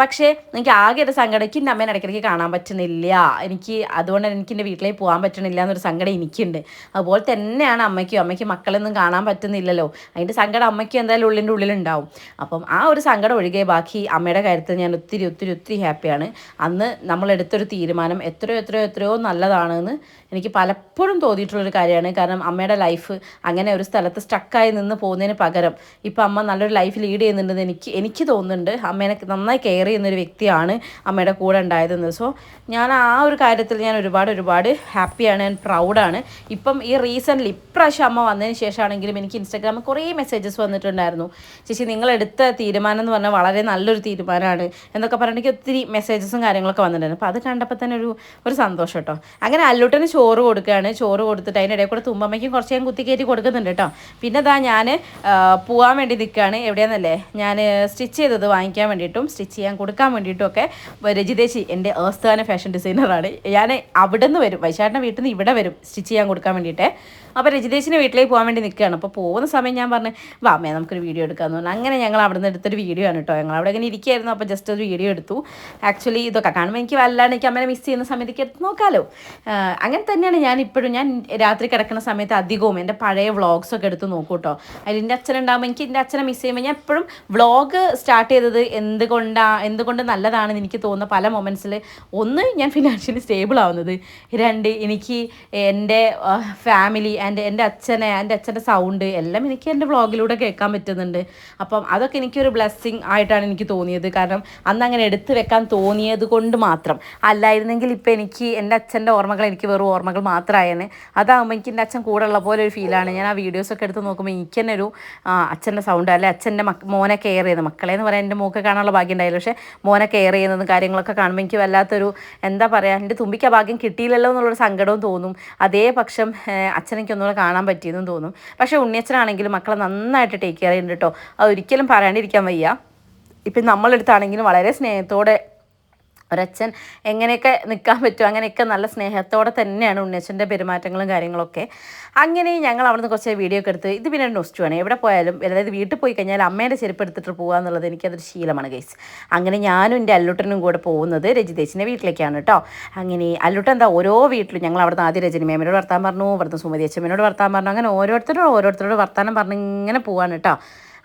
പക്ഷേ എനിക്ക് ആകെ ഒരു സങ്കടം എനിക്ക് എന്റെ അമ്മേനെ ഇടയ്ക്കിടയ്ക്ക് കാണാൻ പറ്റുന്നില്ല. എനിക്ക് അതുകൊണ്ട് എനിക്ക് എന്റെ വീട്ടിലേക്ക് പോകാൻ പറ്റണില്ല എന്നൊരു സങ്കടം എനിക്കുണ്ട്. അതുപോലെ തന്നെയാണ് അമ്മയ്ക്കും. അമ്മയ്ക്ക് മക്കളൊന്നും കാണാൻ പറ്റുന്നില്ലല്ലോ. അതിന്റെ സങ്കടം അമ്മയ്ക്ക് എന്തായാലും ഉള്ളിന്റെ ഉള്ളിലുണ്ടാവും. അപ്പം ആ ഒരു സങ്കടം ഒഴികെ ബാക്കി അമ്മയുടെ കാര്യത്തിൽ ഞാൻ ഒത്തിരി ഒത്തിരി ഒത്തിരി ഹാപ്പിയാണ് അന്ന് നമ്മളെടുത്തൊരു തീരുമാനം എത്രയോ എത്രയോ എത്രയോ നല്ലതാണെന്ന് എനിക്ക് പലപ്പോഴും തോന്നിയിട്ടുള്ളൊരു കാര്യമാണ്. കാരണം അമ്മയുടെ ലൈഫ് അങ്ങനെ ഒരു സ്ഥലത്ത് സ്റ്റക്കായി നിന്ന് പോകുന്നതിന് പകരം ഇപ്പം അമ്മ നല്ലൊരു ലൈഫ് ലീഡ് ചെയ്യുന്നുണ്ടെന്ന് എനിക്ക് എനിക്ക് തോന്നുന്നുണ്ട്. അമ്മേനെ നന്നായി കെയർ ചെയ്യുന്നൊരു വ്യക്തിയാണ് അമ്മയുടെ കൂടെ ഉണ്ടായതെന്ന്. സോ ഞാൻ ആ ഒരു കാര്യത്തിൽ ഞാൻ ഒരുപാട് ഒരുപാട് ഹാപ്പിയാണ് ആൻഡ് പ്രൗഡാണ് ഇപ്പം ഈ റീസെന്റ്ലി ഇപ്രാവശ്യം അമ്മ വന്നതിന് ശേഷമാണെങ്കിലും എനിക്ക് ഇൻസ്റ്റാഗ്രാമിൽ കുറേ മെസ്സേജസ് വന്നിട്ടുണ്ടായിരുന്നു. ചേച്ചി നിങ്ങളെടുത്ത തീരുമാനം എന്ന് പറഞ്ഞാൽ വളരെ നല്ലൊരു തീരുമാനമാണ് എന്നൊക്കെ പറഞ്ഞിട്ട് ഒത്തിരി മെസ്സേജസും കാര്യങ്ങളൊക്കെ വന്നിട്ടുണ്ടായിരുന്നു. അപ്പോൾ അത് കണ്ടപ്പോൾ തന്നെ ഒരു ഒരു സന്തോഷം കേട്ടോ. അങ്ങനെ അല്ലൂട്ടന് ചോറ് കൊടുക്കുകയാണ്. ചോറ് കൊടുത്തിട്ട് അതിന്റെ ഇടയിൽ കൂടെ തുമ്പമ്മയ്ക്കും കുറച്ച് ഞാൻ കുത്തിക്കയറ്റി കൊടുക്കുന്നുണ്ട് കേട്ടോ. പിന്നെ ഇതാ ഞാൻ പോകാൻ വേണ്ടി നിൽക്കുകയാണ്. എവിടെയാണെന്നല്ലേ ഞാൻ സ്റ്റിച്ച് ചെയ്തത് വാങ്ങിക്കാൻ വേണ്ടിയിട്ടും സ്റ്റിച്ച് ചെയ്യാൻ കൊടുക്കാൻ വേണ്ടിയിട്ടും ഒക്കെ രജിതേശി എന്റെ ഏസ്ഥാന ഫാഷൻ ഡിസൈനറാണ് ഞാൻ അവിടെ നിന്ന് വരും. വൈശാട്ടിന്റെ വീട്ടിൽ നിന്ന് ഇവിടെ വരും സ്റ്റിച്ച് ചെയ്യാൻ കൊടുക്കാൻ വേണ്ടിയിട്ട്. അപ്പോൾ രജിതേശിന്റെ വീട്ടിലേക്ക് പോകാൻ വേണ്ടി നിൽക്കുകയാണ്. അപ്പോൾ പോകുന്ന സമയം ഞാൻ പറഞ്ഞു വാ അമ്മേ നമുക്കൊരു വീഡിയോ എടുക്കാമെന്ന് പറഞ്ഞു. അങ്ങനെ ഞങ്ങൾ അവിടെ നിന്ന് എടുത്തൊരു വീഡിയോ ആണ് കേട്ടോ ഞങ്ങൾ അവിടെ ഇങ്ങനെ ഇരിക്കുകയായിരുന്നു. അപ്പോൾ ജസ്റ്റ് ഒരു വീഡിയോ എടുത്തു. ആക്ച്വലി ഇതൊക്കെ കാണുമ്പോൾ എനിക്ക് വല്ലാണ്ട് എനിക്ക് അമ്മനെ മിസ് ചെയ്യുന്ന സമയത്ത് എടുത്ത് നോക്കാമല്ലോ അങ്ങനെ തന്നെയാണ് ഞാൻ ഇപ്പോഴും. ഞാൻ രാത്രി കിടക്കുന്ന സമയത്ത് അധികവും എന്റെ പഴയ വ്ളോഗ്സൊക്കെ എടുത്ത് നോക്കും കേട്ടോ അതിൽ എന്റെ അച്ഛൻ ഉണ്ടാകുമ്പോൾ എനിക്ക് എന്റെ അച്ഛനെ മിസ് ചെയ്യുമ്പോൾ ഞാൻ എപ്പോഴും വ്ളോഗ് സ്റ്റാർട്ട് ചെയ്തത് എന്തുകൊണ്ടാ എന്തുകൊണ്ട് നല്ലതാണെന്ന് എനിക്ക് തോന്നുന്ന പല മൊമെന്റ്സിൽ ഒന്ന് ഞാൻ ഫിനാൻഷ്യലി സ്റ്റേബിൾ ആവുന്നത്. രണ്ട് എനിക്ക് എന്റെ ഫാമിലി ആൻഡ് എന്റെ അച്ഛനെ എന്റെ അച്ഛന്റെ സൗണ്ട് എല്ലാം എനിക്ക് എന്റെ വ്ളോഗിലൂടെ കേൾക്കാൻ പറ്റുന്നുണ്ട്. അപ്പം അതൊക്കെ എനിക്കൊരു ബ്ലെസ്സിങ് ആയിട്ടാണ് എനിക്ക് തോന്നിയത്. കാരണം അന്ന് അങ്ങനെ എടുത്തു വെക്കാൻ തോന്നിയത് കൊണ്ട് മാത്രം. അല്ലായിരുന്നെങ്കിൽ ഇപ്പം എനിക്ക് എന്റെ അച്ഛന്റെ ഓർമ്മകൾ എനിക്ക് വെറും ഓർമ്മകൾ മാത്രമായേനെ. അതാകുമ്പോൾ എനിക്ക് എന്റെ അച്ഛൻ കൂടെ ഉള്ള പോലെ ഒരു ഫീലാണ് ഞാൻ ആ വീഡിയോസൊക്കെ എടുത്ത് നോക്കുമ്പോൾ എനിക്ക് തന്നെ ഒരു അച്ഛന്റെ സൗണ്ട് അല്ലെ അച്ഛന്റെ മോനെ കെയർ ചെയ്യുന്നത്. മക്കളെ എന്ന് പറയാൻ എന്റെ മോക്ക് കാണാനുള്ള ഭാഗ്യം ഉണ്ടായില്ല. പക്ഷേ മോനെ കെയർ ചെയ്യുന്നതും കാര്യങ്ങളൊക്കെ കാണുമ്പോൾ എനിക്ക് വല്ലാത്തൊരു എന്താ പറയുക എന്റെ തുമ്പിക്ക് ആ ഭാഗ്യം കിട്ടിയില്ലല്ലോ എന്നുള്ളൊരു സങ്കടവും തോന്നും. അതേ പക്ഷം അച്ഛനെനിക്ക് ഒന്നുകൂടെ കാണാൻ പറ്റിയെന്നും തോന്നും. പക്ഷേ ഉണ്ണിയച്ഛനാണെങ്കിലും മക്കളെ നന്നായിട്ട് ടേക്ക് കെയർ ചെയ്യുന്നുണ്ട് കേട്ടോ അത് ഒരിക്കലും പറയാണ്ടിരിക്കാൻ വയ്യ. ഇപ്പം നമ്മളെടുത്താണെങ്കിലും വളരെ സ്നേഹത്തോടെ ഒരച്ഛൻ എങ്ങനെയൊക്കെ നിൽക്കാൻ പറ്റും അങ്ങനെയൊക്കെ നല്ല സ്നേഹത്തോടെ തന്നെയാണ് ഉണ്ണിയച്ഛന്റെ പെരുമാറ്റങ്ങളും കാര്യങ്ങളൊക്കെ. അങ്ങനെ ഞങ്ങൾ അവിടുന്ന് കുറച്ച് വീഡിയോ ഒക്കെ എടുത്ത് ഇത് പിന്നെ നൊസ്റ്റുമാണ് എവിടെ പോയാലും അതായത് വീട്ടിൽ പോയി കഴിഞ്ഞാൽ അമ്മേന്റെ ചെരുപ്പ് എടുത്തിട്ട് പോകുക എന്നുള്ളത് എനിക്കതൊരു ശീലമാണ് ഗൈസ് അങ്ങനെ ഞാനും എന്റെ അല്ലുട്ടനും കൂടെ പോകുന്നത് രജിതേച്ചിന്റെ വീട്ടിലേക്കാണ് കേട്ടോ അങ്ങനെ അല്ലുട്ടൻ എന്താ ഓരോ വീട്ടിലും ഞങ്ങൾ അവിടുന്ന് ആദ്യം രജനി മേമനോട് വർത്താൻ പറഞ്ഞു ഇവിടുന്ന് സുമതി അച്ഛമ്മനോട് വർത്താൻ പറഞ്ഞു അങ്ങനെ ഓരോരുത്തരോട് ഓരോരുത്തരോട് വർത്താനം പറഞ്ഞ് ഇങ്ങനെ പോവാണ് കേട്ടോ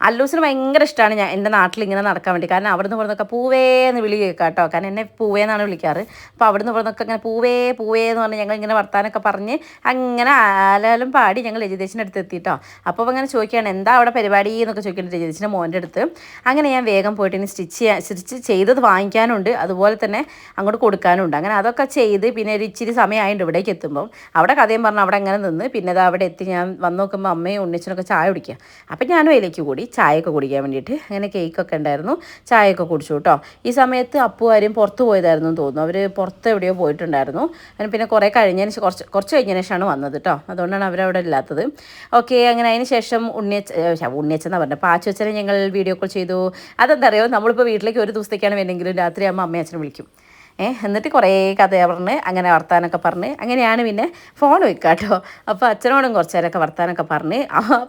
അല്ലൂസിന് ഭയങ്കര ഇഷ്ടമാണ് ഞാൻ എന്റെ നാട്ടിൽ ഇങ്ങനെ നടക്കാൻ വേണ്ടി. കാരണം അവിടുന്ന് ഇവിടുന്നൊക്കെ പൂവേ എന്ന് വിളി കേൾക്കാം കേട്ടോ. കാരണം എന്നെ പൂവേ എന്നാണ് വിളിക്കാറ്. അപ്പോൾ അവിടുന്ന് ഇവിടുന്നൊക്കെ ഇങ്ങനെ പൂവേ പൂവേ എന്ന് പറഞ്ഞ് ഞങ്ങൾ ഇങ്ങനെ വർത്താനൊക്കെ പറഞ്ഞ് അങ്ങനെ ആലാലും പാടി ഞങ്ങൾ രജിതേശിന്റെ അടുത്ത് എത്തിയിട്ടോ അപ്പോൾ അങ്ങനെ ചോദിക്കുകയാണ് എന്താ അവിടെ പരിപാടി? എന്നൊക്കെ ചോദിക്കുന്നുണ്ട് രജിതേശിന്റെ മോന്റെ അടുത്ത്. അങ്ങനെ ഞാൻ വേഗം പോയിട്ട് ഇനി സ്റ്റിച്ച് ചെയ്യാൻ സ്റ്റിച്ച് ചെയ്തത് വാങ്ങിക്കാനുണ്ട്. അതുപോലെ തന്നെ അങ്ങോട്ട് കൊടുക്കാനുണ്ട്. അങ്ങനെ അതൊക്കെ ചെയ്ത് പിന്നെ ഒരു ഇച്ചിരി സമയമായിട്ട് ഇവിടേക്ക് എത്തുമ്പോൾ അവിടെ കഥയും പറഞ്ഞ് അവിടെ അങ്ങനെ നിന്ന് പിന്നെ അത് അവിടെ എത്തി ഞാൻ വന്ന് നോക്കുമ്പോൾ അമ്മയും ഉണ്ണിച്ചനൊക്കെ ചായ കുടിക്കുക. അപ്പം ഞാനും അതിലേക്ക് കൂടി. ചായയൊക്കെ കുടിക്കാൻ വേണ്ടിയിട്ട്. അങ്ങനെ കേക്കൊക്കെ ഉണ്ടായിരുന്നു. ചായയൊക്കെ കുടിച്ചു കേട്ടോ. ഈ സമയത്ത് അപ്പു ആരും പുറത്ത് പോയതായിരുന്നു തോന്നുന്നു. അവർ പുറത്ത് എവിടെയോ പോയിട്ടുണ്ടായിരുന്നു. അങ്ങനെ പിന്നെ കുറേ കഴിഞ്ഞതിന് കുറച്ച് കുറച്ച് കഴിഞ്ഞതിന് ശേഷമാണ് വന്നത് കേട്ടോ. അതുകൊണ്ടാണ് അവരവിടെ ഇല്ലാത്തത്. ഓക്കെ അങ്ങനെ അതിന് ശേഷം ഉണ്ണിയച്ച ഉണ്ണിയച്ചെന്നാണ് പറഞ്ഞത് പാച്ചുവച്ചനെ ഞങ്ങൾ വീഡിയോ കോൾ ചെയ്തു. അതെന്താ അറിയോ? നമ്മളിപ്പോൾ വീട്ടിലേക്ക് ഒരു ദിവസത്തേക്കാണ് വേണമെങ്കിലും രാത്രി ആകുമ്പോൾ അമ്മയച്ചനെ വിളിക്കും. എന്നിട്ട് കുറേ കഥ പറഞ്ഞ് അങ്ങനെ വർത്താനൊക്കെ പറഞ്ഞ് അങ്ങനെയാണ് പിന്നെ ഫോൺ വെക്കുക കേട്ടോ അപ്പോൾ അച്ഛനോടും കുറച്ച് നേരമൊക്കെ വർത്താനൊക്കെ പറഞ്ഞ്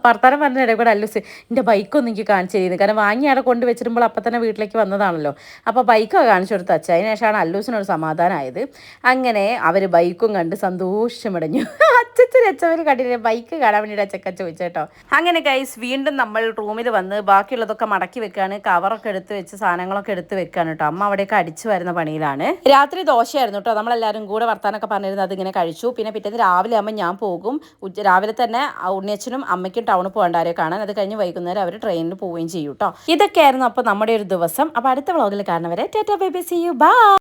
വർത്താനം പറഞ്ഞ ഇടയിൽ കൂടെ അല്ലൂസ് എന്റെ ബൈക്കൊന്നും എനിക്ക് കാണിച്ചു തരുന്നത് കാരണം വാങ്ങി അവിടെ കൊണ്ട് വെച്ചിരുമ്പോൾ അപ്പം തന്നെ വീട്ടിലേക്ക് വന്നതാണല്ലോ. അപ്പോൾ ബൈക്കൊക്കെ കാണിച്ചു കൊടുത്ത് അച്ഛൻ. അതിന് ശേഷമാണ് അല്ലൂസിനൊരു സമാധാനമായത് അങ്ങനെ അവർ ബൈക്കും കണ്ട് സന്തോഷമടഞ്ഞു. അച്ഛച്ചൻ അച്ഛവർ കണ്ടില്ല? ബൈക്ക് കാണാൻ വേണ്ടിയിട്ട് അച്ഛക്ക ചോദിച്ചേട്ടോ. അങ്ങനെ ഗൈസ് വീണ്ടും നമ്മൾ റൂമിൽ വന്ന് ബാക്കിയുള്ളതൊക്കെ മടക്കി വെക്കാണ്. കവറൊക്കെ എടുത്ത് വെച്ച് സാധനങ്ങളൊക്കെ എടുത്ത് വെക്കാണ് കേട്ടോ അമ്മ അവിടെയൊക്കെ അടിച്ചു വരുന്ന പണിയിലാണ്. രാത്രി ദോശയായിരുന്നു കേട്ടോ. നമ്മളെല്ലാവരും കൂടെ വർത്താനൊക്കെ പറഞ്ഞിരുന്നത് അതിങ്ങനെ കഴിച്ചു. പിന്നെ പിറ്റേന്ന് രാവിലെ ആകുമ്പോൾ ഞാൻ പോകും. ഉച്ച രാവിലെ തന്നെ ഉണ്ണിയച്ഛനും അമ്മയ്ക്കും ടൗണിൽ പോകേണ്ടവരെ കാണാൻ. അത് കഴിഞ്ഞ് വൈകുന്നേരം അവർ ട്രെയിനിൽ പോവുകയും ചെയ്യും കേട്ടോ. ഇതൊക്കെയായിരുന്നു അപ്പോൾ നമ്മുടെ ഒരു ദിവസം. അപ്പോൾ അടുത്ത വ്ളോഗിൽ കാണുന്നവരെ tata bye bye see you bye